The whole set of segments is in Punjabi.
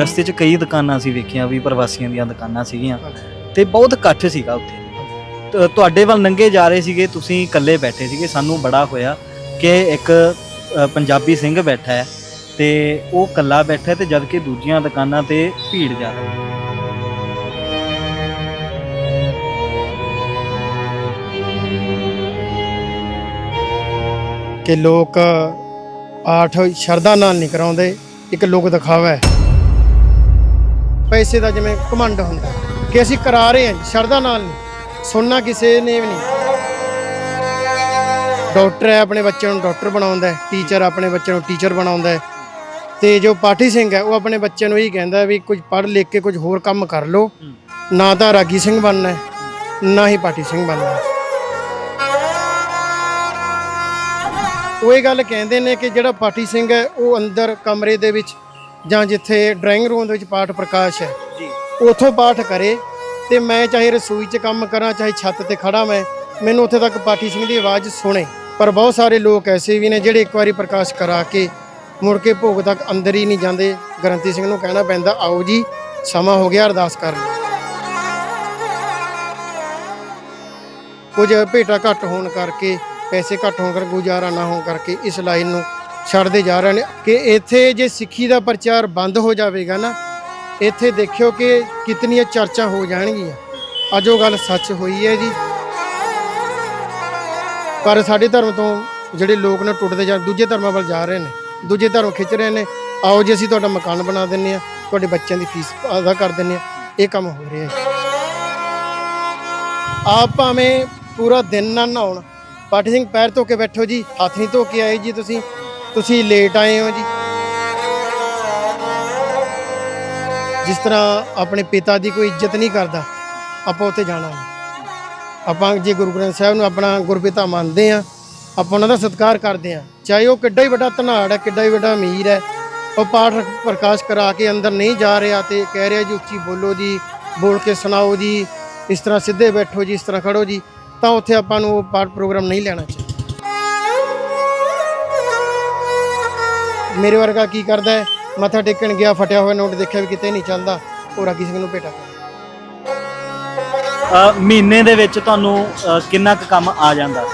ਰਸਤੇ 'ਚ ਕਈ ਦੁਕਾਨਾਂ ਸੀ ਵੇਖੀਆਂ ਵੀ ਪ੍ਰਵਾਸੀਆਂ ਦੀਆਂ ਦੁਕਾਨਾਂ ਸੀਗੀਆਂ ਤੇ ਬਹੁਤ ਇਕੱਠ ਸੀਗਾ ਉੱਥੇ। ਤ- ਤੁਹਾਡੇ ਵੱਲ ਨੰਗੇ ਜਾ ਰਹੇ ਸੀਗੇ ਤੁਸੀਂ ਇਕੱਲੇ ਬੈਠੇ ਸੀਗੇ ਸਾਨੂੰ ਬੜਾ ਹੋਇਆ ਕਿ ਇੱਕ ਅ, ਪੰਜਾਬੀ ਸਿੰਘ ਬੈਠਾ ਹੈ ਤੇ ਉਹ ਇਕੱਲਾ ਬੈਠਾ ਹੈ ਤੇ ਜਦ ਕਿ ਦੂਜੀਆਂ ਦੁਕਾਨਾਂ ਤੇ ਭੀੜ ਜ਼ਿਆਦਾ ਹੈ ਕਿ ਲੋਕ ਪਾਠ ਸ਼ਰਧਾ ਨਾਲ ਨਹੀਂ ਕਰਾਉਂਦੇ ਇੱਕ ਲੋਕ ਦਿਖਾਵਾ। ਹੈ ਪੈਸੇ ਦਾ ਜਿਵੇਂ ਘਮੰਡ ਹੁੰਦਾ ਕਿ ਅਸੀਂ ਕਰਾ ਰਹੇ ਹਾਂ ਸ਼ਰਧਾ ਨਾਲ ਨਹੀਂ। ਸੁਣਨਾ ਕਿਸੇ ਨੇ ਵੀ ਨਹੀਂ। ਡਾਕਟਰ ਹੈ ਆਪਣੇ ਬੱਚਿਆਂ ਨੂੰ ਡਾਕਟਰ ਬਣਾਉਂਦਾ ਟੀਚਰ ਆਪਣੇ ਬੱਚਿਆਂ ਨੂੰ ਟੀਚਰ ਬਣਾਉਂਦਾ ਹੈ। ਤੇ ਜੋ ਪਾਠੀ ਸਿੰਘ ਹੈ, ਉਹ ਆਪਣੇ ਬੱਚਿਆਂ ਨੂੰ ਇਹੀ ਕਹਿੰਦਾ ਵੀ ਕੁਝ ਪੜ੍ਹ ਲਿਖ ਕੇ ਕੁਝ ਹੋਰ ਕੰਮ ਕਰ ਲਓ। ਨਾ ਤਾਂ ਰਾਗੀ ਸਿੰਘ ਬਣਨਾ ਹੈ, ਨਾ ਹੀ ਪਾਠੀ ਸਿੰਘ ਬਣਨਾ ਹੈ। ਉਹ ਇਹ ਗੱਲ ਕਹਿੰਦੇ ਨੇ ਕਿ ਜਿਹੜਾ ਪਾਠੀ ਸਿੰਘ ਹੈ, ਉਹ ਅੰਦਰ ਕਮਰੇ ਦੇ ਵਿੱਚ ਜਾਂ ਜਿੱਥੇ ਡਰਾਇੰਗ ਰੂਮ ਦੇ ਵਿੱਚ ਪਾਠ ਪ੍ਰਕਾਸ਼ ਹੈ ਜੀ। ਉਥੋਂ ਪਾਠ ਕਰੇ ਤੇ ਮੈਂ ਚਾਹੇ ਰਸੋਈ 'ਚ ਕੰਮ ਕਰਾਂ ਚਾਹੇ ਛੱਤ ਤੇ ਖੜਾ ਮੈਂ ਮੈਨੂੰ ਉੱਥੇ ਤੱਕ ਪਾਠੀ ਸਿੰਘ ਦੀ ਆਵਾਜ਼ ਸੁਣੇ। ਪਰ ਬਹੁਤ ਸਾਰੇ ਲੋਕ ਐਸੇ ਵੀ ਨੇ ਜਿਹੜੇ ਇੱਕ ਵਾਰੀ ਪ੍ਰਕਾਸ਼ ਕਰਾ ਕੇ ਮੁੜ ਕੇ ਭੋਗ ਤੱਕ ਅੰਦਰ ਹੀ ਨਹੀਂ ਜਾਂਦੇ। ਗ੍ਰੰਥੀ ਸਿੰਘ ਨੂੰ ਕਹਿਣਾ ਪੈਂਦਾ ਆਓ ਜੀ ਸਮਾਂ ਹੋ ਗਿਆ ਅਰਦਾਸ ਕਰ ਲਓ। ਕੁਝ ਭੇਟਾ ਘੱਟ ਹੋਣ ਕਰਕੇ ਪੈਸੇ ਘੱਟ ਹੋਣ ਕਰਕੇ ਗੁਜ਼ਾਰਾ ਨਾ ਹੋਣ ਕਰਕੇ ਇਸ ਲਾਈਨ ਨੂੰ ਛੱਡਦੇ ਜਾ ਰਹੇ ਨੇ ਕਿ ਇੱਥੇ ਜੇ ਸਿੱਖੀ ਦਾ ਪ੍ਰਚਾਰ ਬੰਦ ਹੋ ਜਾਵੇਗਾ ਨਾ, ਇੱਥੇ ਦੇਖਿਓ ਕਿ ਕਿਤਨੀਆਂ ਚਰਚਾ ਹੋ ਜਾਣਗੀਆਂ। ਅੱਜ ਉਹ ਗੱਲ ਸੱਚ ਹੋਈ ਹੈ ਜੀ। ਪਰ ਸਾਡੇ ਧਰਮ ਤੋਂ ਜਿਹੜੇ ਲੋਕ ਨੇ ਟੁੱਟਦੇ ਜਾ ਦੂਜੇ ਧਰਮਾਂ ਵੱਲ ਜਾ ਰਹੇ ਨੇ, ਦੂਜੇ ਧਰਮ ਖਿੱਚ ਰਹੇ ਨੇ, ਆਓ ਜੀ ਅਸੀਂ ਤੁਹਾਡਾ ਮਕਾਨ ਬਣਾ ਦਿੰਨੇ ਆ ਤੁਹਾਡੇ ਬੱਚਿਆਂ ਦੀ ਫੀਸ ਅਦਾ ਕਰ ਦਿੰਨੇ ਆ ਇਹ ਕੰਮ ਹੋ ਰਿਹਾ ਹੈ। ਆਪ ਭਾਵੇਂ ਪੂਰਾ ਦਿਨ ਨਾ ਨਹਾਉਣ, ਪਾਠੀ ਸਿੰਘ ਪੈਰ ਧੋ ਕੇ ਬੈਠੋ ਜੀ, ਹੱਥ ਨਹੀਂ ਧੋ ਕੇ ਆਏ ਜੀ ਤੁਸੀਂ। ਤੁਸੀਂ ਲੇਟ ਆਏ ਹੋ ਜੀ। ਜਿਸ ਤਰ੍ਹਾਂ ਆਪਣੇ ਪਿਤਾ ਦੀ ਕੋਈ ਇੱਜ਼ਤ ਨਹੀਂ ਕਰਦਾ, ਆਪਾਂ ਉੱਥੇ ਜਾਣਾ ਆਪਾਂ ਜੇ ਗੁਰੂ ਗ੍ਰੰਥ ਸਾਹਿਬ ਨੂੰ ਆਪਣਾ ਗੁਰਪਿਤਾ ਮੰਨਦੇ ਆ ਆਪਾਂ ਉਹਨਾਂ ਦਾ ਸਤਿਕਾਰ ਕਰਦੇ ਆ ਚਾਹੇ ਉਹ ਕਿੱਡਾ ਹੀ ਵੱਡਾ ਧਨਾੜ ਹੈ, ਕਿੱਡਾ ਹੀ ਵੱਡਾ ਅਮੀਰ ਹੈ, ਉਹ ਪਾਠ ਪ੍ਰਕਾਸ਼ ਕਰਾ ਕੇ ਅੰਦਰ ਨਹੀਂ ਜਾ ਰਿਹਾ ਤੇ ਕਹਿ ਰਿਹਾ ਜੀ, ਉੱਚੀ ਬੋਲੋ ਜੀ, ਬੋਲ ਕੇ ਸੁਣਾਓ ਜੀ, ਇਸ ਤਰ੍ਹਾਂ ਸਿੱਧੇ ਬੈਠੋ ਜੀ, ਇਸ ਤਰ੍ਹਾਂ ਖੜੋ ਜੀ, ਤਾਂ ਉੱਥੇ ਆਪਾਂ ਨੂੰ ਉਹ ਪਾਠ ਪ੍ਰੋਗਰਾਮ ਨਹੀਂ ਲੈਣਾ ਚਾਹੀਦਾ। ਮੇਰੇ ਵਰਗਾ ਕੀ ਕਰਦਾ ਹੈ? ਮੱਥਾ ਟੇਕਣ ਗਿਆ, ਫਟਿਆ ਹੋਇਆ ਨੋਟ ਦੇਖਿਆ ਵੀ ਕਿਤੇ ਨਹੀਂ ਚੱਲਦਾ। ਉਹ ਰਾਗੀ ਸਿੰਘ ਨੂੰ ਭੇਟਾ ਕਰ। ਮਹੀਨੇ ਦੇ ਵਿੱਚ ਤੁਹਾਨੂੰ ਕਿੰਨਾ ਕੁ ਕੰਮ ਆ ਜਾਂਦਾ?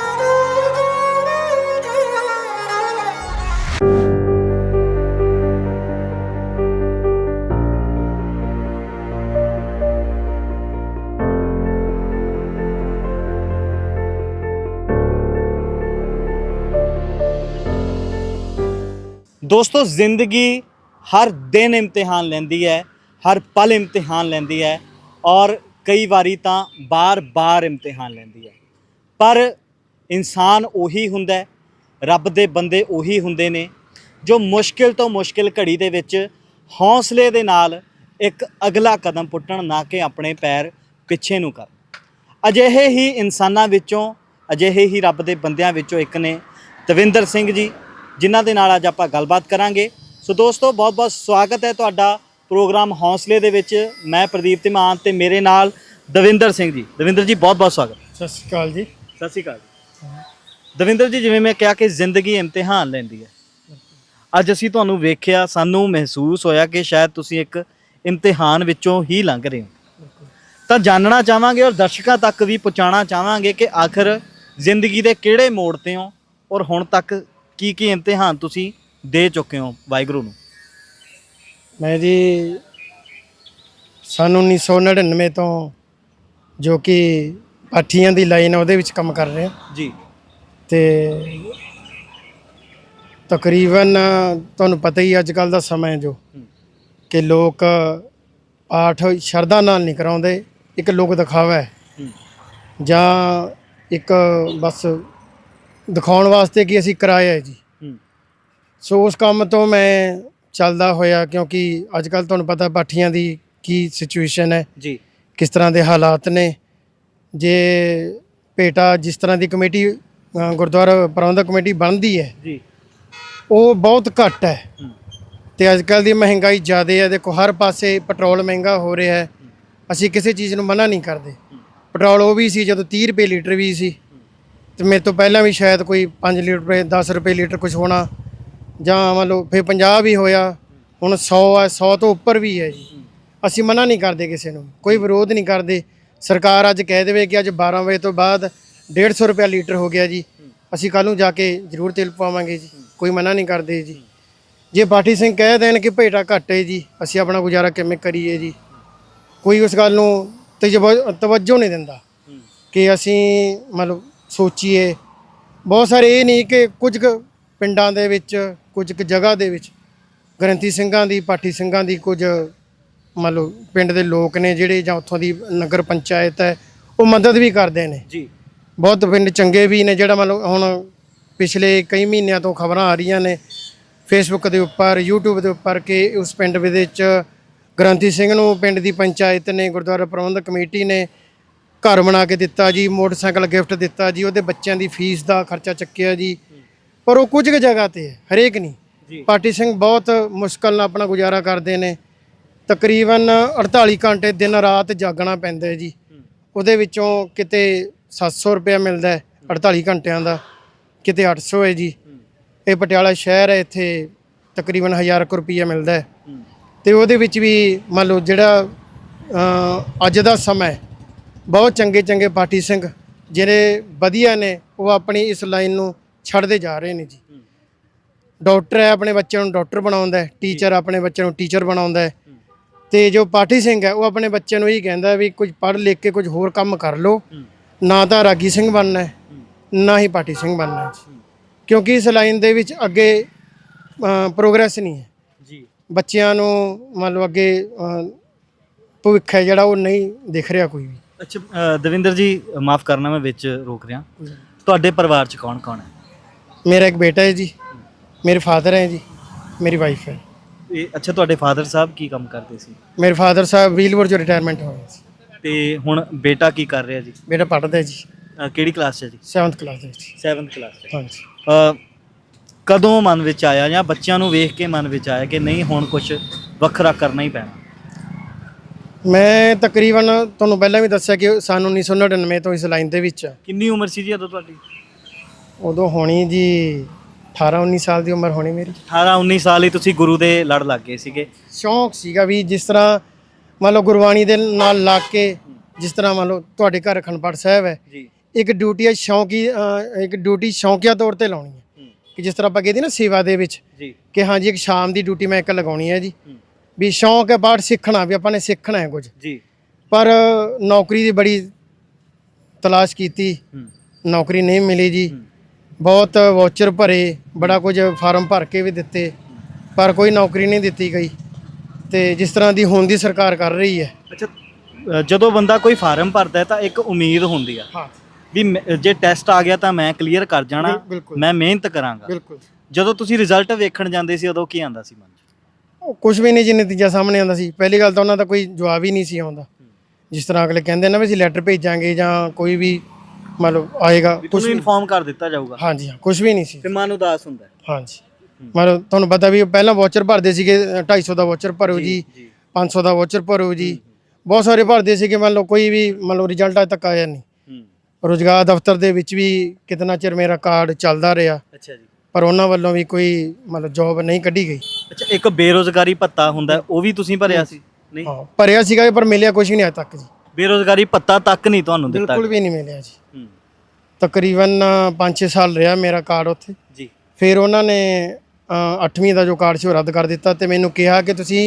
ਦੋਸਤੋ, ਜ਼ਿੰਦਗੀ ਹਰ ਦਿਨ ਇਮਤਿਹਾਨ ਲੈਂਦੀ ਹੈ, ਹਰ ਪਲ ਇਮਤਿਹਾਨ ਲੈਂਦੀ ਹੈ ਔਰ ਕਈ ਵਾਰੀ ਤਾਂ ਬਾਰ-ਬਾਰ ਇਮਤਿਹਾਨ ਲੈਂਦੀ ਹੈ। ਪਰ ਇਨਸਾਨ ਉਹੀ ਹੁੰਦਾ ਰੱਬ ਦੇ ਬੰਦੇ ਉਹੀ ਹੁੰਦੇ ਨੇ ਜੋ ਮੁਸ਼ਕਿਲ ਤੋਂ ਮੁਸ਼ਕਿਲ ਘੜੀ ਦੇ ਵਿੱਚ ਹੌਸਲੇ ਦੇ ਨਾਲ ਇੱਕ ਅਗਲਾ ਕਦਮ ਪੁੱਟਣ ਨਾ ਕਿ ਆਪਣੇ ਪੈਰ ਪਿੱਛੇ ਨੂੰ ਕਰ ਅਜਿਹੇ ਹੀ ਇਨਸਾਨਾਂ ਵਿੱਚੋਂ, ਅਜਿਹੇ ਹੀ ਰੱਬ ਦੇ ਬੰਦਿਆਂ ਵਿੱਚੋਂ ਇੱਕ ਨੇ ਤਵਿੰਦਰ ਸਿੰਘ ਜੀ। ਜਿਨ੍ਹਾਂ ਦੇ ਨਾਲ ਅੱਜ ਆਪਾਂ ਗੱਲਬਾਤ ਕਰਾਂਗੇ। ਸੋ ਦੋਸਤੋ ਬਹੁਤ-ਬਹੁਤ ਸਵਾਗਤ ਹੈ ਤੁਹਾਡਾ ਪ੍ਰੋਗਰਾਮ ਹੌਸਲੇ ਦੇ ਵਿੱਚ। ਮੈਂ ਪ੍ਰਦੀਪ ਧੀਮਾਨ ਤੇ ਮੇਰੇ ਨਾਲ ਦਵਿੰਦਰ ਸਿੰਘ ਜੀ। ਦਵਿੰਦਰ ਜੀ ਬਹੁਤ-ਬਹੁਤ ਸਵਾਗਤ। ਸਤਿ ਸ਼੍ਰੀ ਅਕਾਲ ਜੀ। ਸਤਿ ਸ਼੍ਰੀ ਅਕਾਲ ਦਵਿੰਦਰ ਜੀ ਜਿਵੇਂ ਮੈਂ ਕਿਹਾ ਕਿ ਜ਼ਿੰਦਗੀ ਇਮਤਿਹਾਨ ਲੈਂਦੀ ਹੈ। ਅੱਜ ਅਸੀਂ ਤੁਹਾਨੂੰ ਵੇਖਿਆ ਸਾਨੂੰ ਮਹਿਸੂਸ ਹੋਇਆ ਕਿ ਸ਼ਾਇਦ ਤੁਸੀਂ ਇੱਕ ਇਮਤਿਹਾਨ ਵਿੱਚੋਂ ਹੀ ਲੰਘ ਰਹੇ ਹੋ। ਤਾਂ ਜਾਣਨਾ ਚਾਹਾਂਗੇ ਔਰ ਦਰਸ਼ਕਾਂ ਤੱਕ ਵੀ ਪਹੁੰਚਾਉਣਾ ਚਾਹਾਂਗੇ ਕਿ ਆਖਰ ਜ਼ਿੰਦਗੀ ਦੇ ਕਿਹੜੇ ਮੋੜ ਤੇ ਹੋ ਔਰ ਹੁਣ ਤੱਕ ਕੀ ਕੀ ਇਮਤਿਹਾਨ ਤੁਸੀਂ ਦੇ ਚੁੱਕੇ ਹੋ ਵਾਹਿਗੁਰੂ ਨੂੰ? ਮੈਂ ਜੀ ਸਨ 1999 ਤੋਂ ਜੋ ਕਿ ਪਾਠੀਆਂ ਦੀ ਲਾਈਨ ਉਹਦੇ ਵਿੱਚ ਕੰਮ ਕਰ ਰਿਹਾ। ਜੀ। ਤੇ ਤਕਰੀਬਨ ਤੁਹਾਨੂੰ ਪਤਾ ਹੀ ਅੱਜ ਕੱਲ ਦਾ ਸਮਾਂ ਹੈ ਜੋ ਕਿ ਲੋਕ ਪਾਠ ਸ਼ਰਧਾ ਨਾਲ ਨਹੀਂ ਕਰਾਉਂਦੇ ਇੱਕ ਲੋਕ ਦਿਖਾਵਾ ਹੈ। ਹੂੰ। ਜਾਂ ਇੱਕ ਬਸ ਦਿਖਾਉਣ ਵਾਸਤੇ ਕਿ ਅਸੀਂ ਕਰਾਇਆ ਹੈ ਜੀ। ਸੋ ਉਸ ਕੰਮ ਤੋਂ ਮੈਂ ਚੱਲਦਾ ਹੋਇਆ ਕਿਉਂਕਿ ਅੱਜ ਕੱਲ ਤੁਹਾਨੂੰ ਪਤਾ ਪਾਠੀਆਂ ਦੀ ਕੀ ਸਿਚੁਏਸ਼ਨ ਹੈ। ਜੀ। ਕਿਸ ਤਰ੍ਹਾਂ ਦੇ ਹਾਲਾਤ ਨੇ। ਜੇ ਭੇਟਾ ਜਿਸ ਤਰ੍ਹਾਂ ਦੀ ਕਮੇਟੀ ਗੁਰਦੁਆਰਾ ਪ੍ਰਬੰਧਕ ਕਮੇਟੀ ਬਣਦੀ ਹੈ ਜੀ। ਉਹ ਬਹੁਤ ਘੱਟ ਹੈ। ਹੂੰ। ਤੇ ਅੱਜ ਕੱਲ ਦੀ ਮਹਿੰਗਾਈ ਜ਼ਿਆਦਾ ਹੈ। ਦੇਖੋ ਹਰ ਪਾਸੇ ਪੈਟਰੋਲ ਮਹਿੰਗਾ ਹੋ ਰਿਹਾ ਹੈ। ਅਸੀਂ ਕਿਸੇ ਚੀਜ਼ ਨੂੰ ਮਨਾ ਨਹੀਂ ਕਰਦੇ। ਪੈਟਰੋਲ ਉਹ ਵੀ ਸੀ ਜਦੋਂ 30 ਰੁਪਏ ਲੀਟਰ ਵੀ ਸੀ। ਤੇ ਮੇਰੇ ਤੋਂ ਪਹਿਲਾਂ ਵੀ ਸ਼ਾਇਦ ਕੋਈ 5 ਲੀਟਰ ਰੁਪਏ 10 ਰੁਪਏ ਲੀਟਰ ਕੁਝ ਹੋਣਾ। ਜਾਂ ਮੰਨ ਲਓ ਫਿਰ 50 ਵੀ ਹੋਇਆ, ਹੁਣ 100 ਹੈ 100 ਤੋਂ ਉੱਪਰ ਵੀ ਹੈ ਜੀ। ਅਸੀਂ ਮਨਾ ਨਹੀਂ ਕਰਦੇ ਕਿਸੇ ਨੂੰ, ਕੋਈ ਵਿਰੋਧ ਨਹੀਂ ਕਰਦੇ। ਸਰਕਾਰ ਅੱਜ ਕਹਿ ਦੇਵੇ ਕਿ ਅੱਜ 12 ਵਜੇ ਤੋਂ ਬਾਅਦ 150 ਰੁਪਏ ਲੀਟਰ ਹੋ ਗਿਆ ਜੀ। ਅਸੀਂ ਕੱਲ ਨੂੰ ਜਾ ਕੇ ਜ਼ਰੂਰ ਤੇਲ ਪਾਵਾਂਗੇ ਜੀ, ਕੋਈ ਮਨਾ ਨਹੀਂ ਕਰਦੇ ਜੀ। ਜੇ ਪਾਠੀ ਸਿੰਘ ਕਹਿ ਦੇਣ ਕਿ ਭੇਟਾ ਘੱਟ ਹੈ ਜੀ, ਅਸੀਂ ਆਪਣਾ ਗੁਜ਼ਾਰਾ ਕਿਵੇਂ ਕਰੀਏ ਜੀ? ਕੋਈ ਉਸ ਗੱਲ ਨੂੰ ਤਜਵ- ਤਵੱਜੋ ਨਹੀਂ ਦਿੰਦਾ ਕਿ ਅਸੀਂ ਮਤਲਬ ਸੋਚੀਏ। ਬਹੁਤ ਸਾਰੇ ਇਹ ਨਹੀਂ ਕਿ ਕੁਝ ਕੁ ਪਿੰਡਾਂ ਦੇ ਵਿੱਚ ਕੁਝ ਕੁ ਜਗ੍ਹਾ ਦੇ ਵਿੱਚ ਗ੍ਰੰਥੀ ਸਿੰਘਾਂ ਦੀ ਪਾਠੀ ਸਿੰਘਾਂ ਦੀ ਕੁਝ ਮਤਲਬ ਪਿੰਡ ਦੇ ਲੋਕ ਨੇ ਜਿਹੜੇ ਜਾਂ ਉੱਥੋਂ ਦੀ ਨਗਰ ਪੰਚਾਇਤ ਹੈ ਉਹ ਮਦਦ ਵੀ ਕਰਦੇ ਨੇ। ਜੀ। ਬਹੁਤ ਪਿੰਡ ਚੰਗੇ ਵੀ ਨੇ ਜਿਹੜਾ ਮਤਲਬ ਹੁਣ ਪਿਛਲੇ ਕਈ ਮਹੀਨਿਆਂ ਤੋਂ ਖਬਰਾਂ ਆ ਰਹੀਆਂ ਨੇ। ਫੇਸਬੁੱਕ ਦੇ ਉੱਪਰ YouTube ਦੇ ਉੱਪਰ ਕਿ ਉਸ ਪਿੰਡ ਵਿੱਚ ਗ੍ਰੰਥੀ ਸਿੰਘ ਨੂੰ ਪਿੰਡ ਦੀ ਪੰਚਾਇਤ ਨੇ ਗੁਰਦੁਆਰਾ ਪ੍ਰਬੰਧਕ ਕਮੇਟੀ ਨੇ ਘਰ ਬਣਾ ਕੇ ਦਿੱਤਾ ਜੀ ਮੋਟਰਸਾਈਕਲ ਗਿਫਟ ਦਿੱਤਾ ਜੀ ਉਹਦੇ ਬੱਚਿਆਂ ਦੀ ਫੀਸ ਦਾ ਖਰਚਾ ਚੱਕਿਆ ਜੀ। ਪਰ ਉਹ ਕੁਝ ਕੁ ਜਗ੍ਹਾ ਤੇ ਹੈ ਹਰੇਕ ਨਹੀਂ। ਪਾਟੀ ਸਿੰਘ ਬਹੁਤ ਮੁਸ਼ਕਲ ਨਾਲ ਆਪਣਾ ਗੁਜ਼ਾਰਾ ਕਰਦੇ ਨੇ। ਤਕਰੀਬਨ 48 ਘੰਟੇ ਦਿਨ ਰਾਤ ਜਾਗਣਾ ਪੈਂਦਾ ਹੈ ਜੀ। ਉਹਦੇ ਵਿੱਚੋਂ ਕਿਤੇ 700 ਰੁਪਏ ਮਿਲਦਾ ਹੈ 48 ਘੰਟਿਆਂ ਦਾ। ਕਿਤੇ 800 ਹੈ ਜੀ। ਇਹ ਪਟਿਆਲਾ ਸ਼ਹਿਰ ਹੈ ਇੱਥੇ ਤਕਰੀਬਨ 1000 ਕੁ ਰੁਪਈਆ ਮਿਲਦਾ ਹੈ। ਤੇ ਉਹਦੇ ਵਿੱਚ ਵੀ ਮੰਨ ਲਓ ਜਿਹੜਾ ਅੱਜ ਦਾ ਸਮਾਂ ਹੈ ਬਹੁਤ ਚੰਗੇ ਚੰਗੇ ਪਾਠੀ ਸਿੰਘ ਜਿਹੜੇ ਵਧੀਆ ਨੇ ਉਹ ਆਪਣੀ ਇਸ ਲਾਈਨ ਨੂੰ ਛੱਡਦੇ ਜਾ ਰਹੇ ਨੇ ਜੀ। ਡਾਕਟਰ ਹੈ ਆਪਣੇ ਬੱਚਿਆਂ ਨੂੰ ਡਾਕਟਰ ਬਣਾਉਂਦਾ ਹੈ ਟੀਚਰ ਆਪਣੇ ਬੱਚਿਆਂ ਨੂੰ ਟੀਚਰ ਬਣਾਉਂਦਾ ਹੈ। ਤੇ ਜੋ ਪਾਠੀ ਸਿੰਘ ਹੈ ਉਹ ਆਪਣੇ ਬੱਚਿਆਂ ਨੂੰ ਇਹੀ ਕਹਿੰਦਾ ਵੀ ਕੁਝ ਪੜ੍ਹ ਲਿਖ ਕੇ ਕੁਝ ਹੋਰ ਕੰਮ ਕਰ ਲਓ। ਨਾ ਤਾਂ ਰਾਗੀ ਸਿੰਘ ਬਣਨਾ ਹੈ ਨਾ ਹੀ ਪਾਠੀ ਸਿੰਘ ਬਣਨਾ ਹੈ ਜੀ। ਕਿਉਂਕਿ ਇਸ ਲਾਈਨ ਦੇ ਵਿੱਚ ਅੱਗੇ ਪ੍ਰੋਗਰੈਸ ਨਹੀਂ ਹੈ। ਜੀ। ਬੱਚਿਆਂ ਨੂੰ ਮੰਨ ਲਓ ਅੱਗੇ ਅ, ਭਵਿੱਖ ਹੈ ਜਿਹੜਾ ਉਹ ਨਹੀਂ ਦਿਖ ਰਿਹਾ ਕੋਈ ਵੀ। ਅੱਛਾ ਅ, ਦਵਿੰਦਰ ਜੀ ਮਾਫ ਕਰਨਾ ਮੈਂ ਵਿੱਚ ਰੋਕ ਰਿਹਾ ਤੁਹਾਡੇ ਪਰਿਵਾਰ ਚ ਕੌਣ ਕੌਣ ਹੈ? ਮੇਰਾ ਇੱਕ ਬੇਟਾ ਹੈ ਜੀ। ਮੇਰੇ ਫਾਦਰ ਹੈ ਜੀ। ਮੇਰੀ ਵਾਈਫ ਹੈ। ਇਹ ਅੱਛਾ ਤੁਹਾਡੇ ਫਾਦਰ ਸਾਹਿਬ ਕੀ ਕੰਮ ਕਰਦੇ ਸੀ? ਮੇਰੇ ਫਾਦਰ ਸਾਹਿਬ ਵੀਲਵਰ ਚੋਂ ਰਿਟਾਇਰਮੈਂਟ ਹੋਏ ਸੀ। ਤੇ ਹੁਣ ਬੇਟਾ ਕੀ ਕਰ ਰਿਹਾ ਜੀ? ਬੇਟਾ ਪੜ੍ਹਦਾ ਹੈ ਜੀ। ਅ, ਕਿਹੜੀ ਕਲਾਸ 'ਚ ਹੈ ਜੀ? 7th ਕਲਾਸ ਦੇ ਵਿੱਚ 7th ਕਲਾਸ 'ਚ ਹਾਂਜੀ। ਅ, ਕਦੋਂ ਮਨ ਵਿੱਚ ਆਇਆ ਜਾਂ ਬੱਚਿਆਂ ਨੂੰ ਵੇਖ ਕੇ ਮਨ ਵਿੱਚ ਆਇਆ ਕਿ ਨਹੀਂ ਹੁਣ ਕੁਝ ਵੱਖਰਾ ਕਰਨਾ ਹੀ ਪੈਣਾ? ਮੈਂ ਤਕਰੀਬਨ ਤੁਹਾਨੂੰ ਪਹਿਲਾਂ ਵੀ ਦੱਸਿਆ ਕਿ ਸਨ 1999 ਤੋਂ ਇਸ ਲਾਈਨ ਦੇ ਵਿੱਚ। ਕਿੰਨੀ ਉਮਰ ਸੀ ਜੀ ਉਦੋਂ ਤੁਹਾਡੀ? ਉਦੋਂ ਹੋਣੀ ਜੀ 18 19 ਸਾਲ ਦੀ ਉਮਰ ਹੋਣੀ ਮੇਰੀ। 18 19 ਸਾਲ ਹੀ ਤੁਸੀਂ ਗੁਰੂ ਦੇ ਲੜ ਲੱਗ ਗਏ ਸੀਗੇ। ਸ਼ੌਂਕ ਸੀਗਾ ਵੀ ਜਿਸ ਤਰ੍ਹਾਂ ਮੰਨ ਲਓ ਗੁਰਬਾਣੀ ਦੇ ਨਾਲ ਲੱਗ ਕੇ ਜਿਸ ਤਰ੍ਹਾਂ ਮੰਨ ਲਓ ਤੁਹਾਡੇ ਘਰ ਅਖੰਡ ਸਾਹਿਬ ਹੈ। ਜੀ। ਇੱਕ ਡਿਊਟੀ ਹੈ ਸ਼ੌਂਕੀ ਇੱਕ ਡਿਊਟੀ ਸ਼ੌਂਕੀਆ ਤੌਰ ਤੇ ਲਾਉਣੀ ਹੈ। ਕਿ ਜਿਸ ਤਰ੍ਹਾਂ ਆਪਾਂ ਕਹਿੰਦੇ ਨਾ ਸੇਵਾ ਦੇ ਵਿੱਚ ਜੀ। ਕਿ ਹਾਂਜੀ ਇੱਕ ਸ਼ਾਮ ਦੀ ਡਿਊਟੀ ਮੈਂ ਇੱਕ ਲਗਾਉਣੀ ਹੈ ਜੀ। ਵੀ ਸ਼ੌਂਕ ਹੈ ਪਾਠ ਸਿੱਖਣਾ ਵੀ ਆਪਾਂ ਨੇ ਸਿੱਖਣਾ ਹੈ ਕੁਝ। ਜੀ। ਪਰ ਨੌਕਰੀ ਦੀ ਬੜੀ ਤਲਾਸ਼ ਕੀਤੀ। ਨੌਕਰੀ ਨਹੀਂ ਮਿਲੀ ਜੀ। ਬਹੁਤ ਵਾਚਰ ਭਰੇ ਬੜਾ ਕੁਝ ਫਾਰਮ ਭਰ ਕੇ ਵੀ ਦਿੱਤੇ। ਪਰ ਕੋਈ ਨੌਕਰੀ ਨਹੀਂ ਦਿੱਤੀ ਗਈ। ਤੇ ਜਿਸ ਤਰ੍ਹਾਂ ਦੀ ਹੁਣ ਦੀ ਸਰਕਾਰ ਕਰ ਰਹੀ ਹੈ। ਅੱਛਾ ਜਦੋਂ ਬੰਦਾ ਕੋਈ ਫਾਰਮ ਭਰਦਾ ਹੈ ਤਾਂ ਇੱਕ ਉਮੀਦ ਹੁੰਦੀ ਆ। ਹਾਂ। ਵੀ ਜੇ ਟੈਸਟ ਆ ਗਿਆ ਤਾਂ ਮੈਂ ਕਲੀਅਰ ਕਰ ਜਾਣਾ। ਮੈਂ ਮਿਹਨਤ ਕਰਾਂਗਾ। ਬਿਲਕੁਲ। ਜਦੋਂ ਤੁਸੀਂ ਰਿਜ਼ਲਟ ਵੇਖਣ ਜਾਂਦੇ ਸੀ ਉਦੋਂ ਕੀ ਆਂਦਾ ਸੀ ਮਨ? ਕੁਝ ਵੀ ਨਹੀਂ ਜੀ ਨਤੀਜਾ ਸਾਹਮਣੇ ਆਉਂਦਾ ਸੀ। ਪਹਿਲੀ ਗੱਲ ਤਾਂ ਉਹਨਾਂ ਦਾ ਕੋਈ ਜਵਾਬ ਹੀ ਨਹੀਂ ਸੀ ਆਉਂਦਾ। ਜਿਸ ਤਰ੍ਹਾਂ ਅਗਲੇ ਕਹਿੰਦੇ ਨਾ ਵੀ ਅਸੀਂ ਲੈਟਰ ਭੇਜਾਂਗੇ ਜਾਂ ਕੋਈ ਵੀ ਮਤਲਬ ਆਏਗਾ ਵੀ ਕੁਝ ਤੁਹਾਨੂੰ ਇਨਫੋਰਮ ਕਰ ਦਿੱਤਾ ਜਾਊਗਾ। ਹਾਂਜੀ ਹਾਂ ਕੁਝ ਵੀ ਨਹੀਂ ਸੀ। ਤੇ ਮਨ ਉਦਾਸ ਹੁੰਦਾ ਹੈ। ਹਾਂਜੀ। ਮਤਲਬ ਤੁਹਾਨੂੰ ਪਤਾ ਵੀ ਪਹਿਲਾਂ ਵਾਚਰ ਭਰਦੇ ਸੀਗੇ ਅ, 250 ਦਾ ਵਾਚਰ ਭਰੋ ਜੀ ਜੀ 500 ਦਾ ਵਾਚਰ ਭਰੋ ਜੀ। ਬਹੁਤ ਸਾਰੇ ਭਰਦੇ ਸੀਗੇ ਮੰਨ ਲਓ ਕੋਈ ਵੀ ਮੰਨ ਲਓ ਰਿਜ਼ਲਟ ਅਜੇ ਤੱਕ ਆਇਆ ਨਹੀਂ। ਹੂੰ। ਰੋਜ਼ਗਾਰ ਦਫ਼ਤਰ ਦੇ ਵਿੱਚ ਵੀ ਕਿਤਨਾ ਚਿਰ ਮੇਰਾ ਕਾਰਡ ਚੱਲਦਾ ਰਿਹਾ। ਅੱਛਾ ਜੀ। ਪਰ ਉਹਨਾਂ ਵੱਲੋਂ ਵੀ ਕੋਈ ਮਤਲਬ ਜੌਬ ਨਹੀਂ ਕੱਢੀ ਗਈ। ਅੱਛਾ ਇੱਕ ਬੇਰੋਜ਼ਗਾਰੀ ਭੱਤਾ ਹੁੰਦਾ ਉਹ ਵੀ ਤੁਸੀਂ ਭਰਿਆ ਸੀ? ਨਹੀਂ? ਹਾਂ ਭਰਿਆ ਸੀਗਾ ਪਰ ਮਿਲਿਆ ਕੁਝ ਨਹੀਂ ਅਜੇ ਤੱਕ ਜੀ। ਬੇਰੋਜ਼ਗਾਰੀ ਭੱਤਾ ਤੱਕ ਨਹੀਂ ਤੁਹਾਨੂੰ ਦਿੱਤਾ ਬਿਲਕੁਲ ਵੀ ਨਹੀਂ ਮਿਲਿਆ ਜੀ। ਹੂੰ। ਤਕਰੀਬਨ 5-6 ਸਾਲ ਰਿਹਾ ਮੇਰਾ ਕਾਰਡ ਉੱਥੇ। ਜੀ। ਫਿਰ ਉਹਨਾਂ ਨੇ 8ਵੀਂ ਦਾ ਜੋ ਕਾਰਡ ਸੀ ਉਹ ਰੱਦ ਕਰ ਦਿੱਤਾ ਤੇ ਮੈਨੂੰ ਕਿਹਾ ਕਿ ਤੁਸੀਂ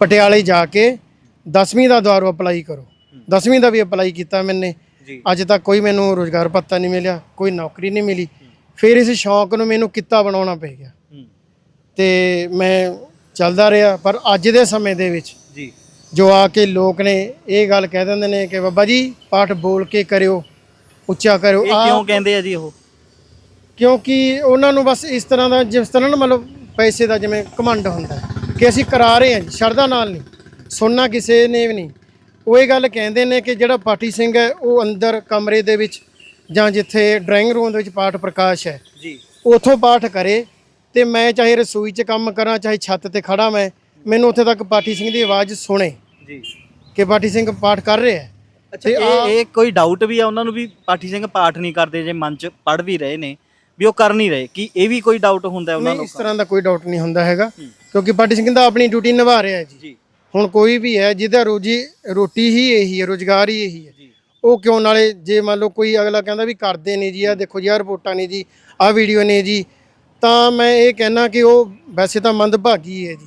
ਪਟਿਆਲੇ ਜਾ ਕੇ 10ਵੀਂ ਦਾ ਦੁਆਰੋਂ ਅਪਲਾਈ ਕਰੋ। 10ਵੀਂ ਦਾ ਵੀ ਅਪਲਾਈ ਕੀਤਾ ਮੈਨੇ। ਜੀ। ਅੱਜ ਤੱਕ ਕੋਈ ਮੈਨੂੰ ਰੋਜ਼ਗਾਰ ਪੱਤਾ ਨਹੀਂ ਮਿਲਿਆ ਕੋਈ ਨੌਕਰੀ ਨਹੀਂ ਮਿਲੀ। ਫਿਰ ਇਸ ਸ਼ੌਂਕ ਨੂੰ ਮੈਨੂੰ ਕਿੱਤਾ ਬਣਾਉਣਾ ਪੈ ਗਿਆ। ਤੇ ਮੈਂ ਚੱਲਦਾ ਰਿਹਾ ਪਰ ਅੱਜ ਦੇ ਸਮੇਂ ਦੇ ਵਿੱਚ ਜੀ। ਜੋ ਆ ਕੇ ਲੋਕ ਨੇ ਇਹ ਗੱਲ ਕਹਿ ਦਿੰਦੇ ਨੇ ਕਿ ਬਾਬਾ ਜੀ ਪਾਠ ਬੋਲ ਕੇ ਕਰਿਓ ਉੱਚਾ ਕਰਿਓ। ਇਹ ਕਿਉਂ ਕਹਿੰਦੇ ਆ ਜੀ ਉਹ? ਕਿਉਂਕਿ ਉਹਨਾਂ ਨੂੰ ਬਸ ਇਸ ਤਰ੍ਹਾਂ ਦਾ ਜਿਸ ਤਰ੍ਹਾਂ ਨਾ ਮਤਲਬ ਪੈਸੇ ਦਾ ਜਿਵੇਂ ਘਮੰਡ ਹੁੰਦਾ ਕਿ ਅਸੀਂ ਕਰਾ ਰਹੇ ਹਾਂ ਸ਼ਰਧਾ ਨਾਲ ਨਹੀਂ ਸੁਣਨਾ ਕਿਸੇ ਨੇ ਵੀ ਨਹੀਂ। ਉਹ ਇਹ ਗੱਲ ਕਹਿੰਦੇ ਨੇ ਕਿ ਜਿਹੜਾ ਪਾਠੀ ਸਿੰਘ ਹੈ ਉਹ ਅੰਦਰ ਕਮਰੇ ਦੇ ਵਿੱਚ ਜਾਂ ਜਿੱਥੇ ਡਰਾਇੰਗ ਰੂਮ ਦੇ ਵਿੱਚ ਪਾਠ ਪ੍ਰਕਾਸ਼ ਹੈ ਜੀ। ਉਥੋਂ ਪਾਠ ਕਰੇ ਤੇ ਮੈਂ ਚਾਹੇ ਰਸੋਈ 'ਚ ਕੰਮ ਕਰਾਂ ਚਾਹੇ ਛੱਤ ਤੇ ਖੜਾ ਮੈਂ ਮੈਨੂੰ ਉੱਥੇ ਤੱਕ ਪਾਠੀ ਸਿੰਘ ਦੀ ਆਵਾਜ਼ ਸੁਣੇ ਜੀ। ਕਿ ਪਾਠੀ ਸਿੰਘ ਪਾਠ ਕਰ ਰਿਹਾ ਹੈ। ਅੱਛਾ ਇਹ ਇਹ ਕੋਈ ਡਾਊਟ ਵੀ ਆ ਉਹਨਾਂ ਨੂੰ ਵੀ ਪਾਠੀ ਸਿੰਘ ਪਾਠ ਨਹੀਂ ਕਰਦੇ ਜੇ ਮਨ ਚ ਪੜ ਵੀ ਰਹੇ ਨੇ ਵੀ ਉਹ ਕਰ ਨਹੀਂ ਰਹੇ ਕੀ ਇਹ ਵੀ ਕੋਈ ਡਾਊਟ ਹੁੰਦਾ ਉਹਨਾਂ ਨਹੀਂ ਇਸ ਤਰ੍ਹਾਂ ਦਾ ਕੋਈ ਡਾਊਟ ਨਹੀਂ ਹੁੰਦਾ ਹੈਗਾ। ਕਿਉਂਕਿ ਪਾਰਟੀ ਸਿੰਘ ਤਾਂ ਆਪਣੀ ਡਿਊਟੀ ਨਿਭਾ ਰਿਹਾ ਹੈ ਜੀ। ਜੀ। ਹੁਣ ਕੋਈ ਵੀ ਹੈ ਜਿਹਦਾ ਰੋਜੀ ਰੋਟੀ ਹੀ ਇਹੀ ਹੈ ਰੋਜ਼ਗਾਰ ਹੀ ਇਹੀ ਹੈ। ਜੀ। ਉਹ ਕਿਉਂ ਨਾਲੇ ਜੇ ਮੰਨ ਲਓ ਕੋਈ ਅਗਲਾ ਕਹਿੰਦਾ ਵੀ ਕਰਦੇ ਨੇ ਜੀ ਆ ਦੇਖੋ ਜੀ ਆ ਰਿਪੋਰਟਾਂ ਨੇ ਜੀ ਆ ਵੀਡੀਓ ਨੇ ਜੀ ਤਾਂ ਮੈਂ ਇਹ ਕਹਿਣਾ ਕਿ ਉਹ ਵੈਸੇ ਤਾਂ ਮੰਦਭਾਗੀ ਹੈ ਜੀ।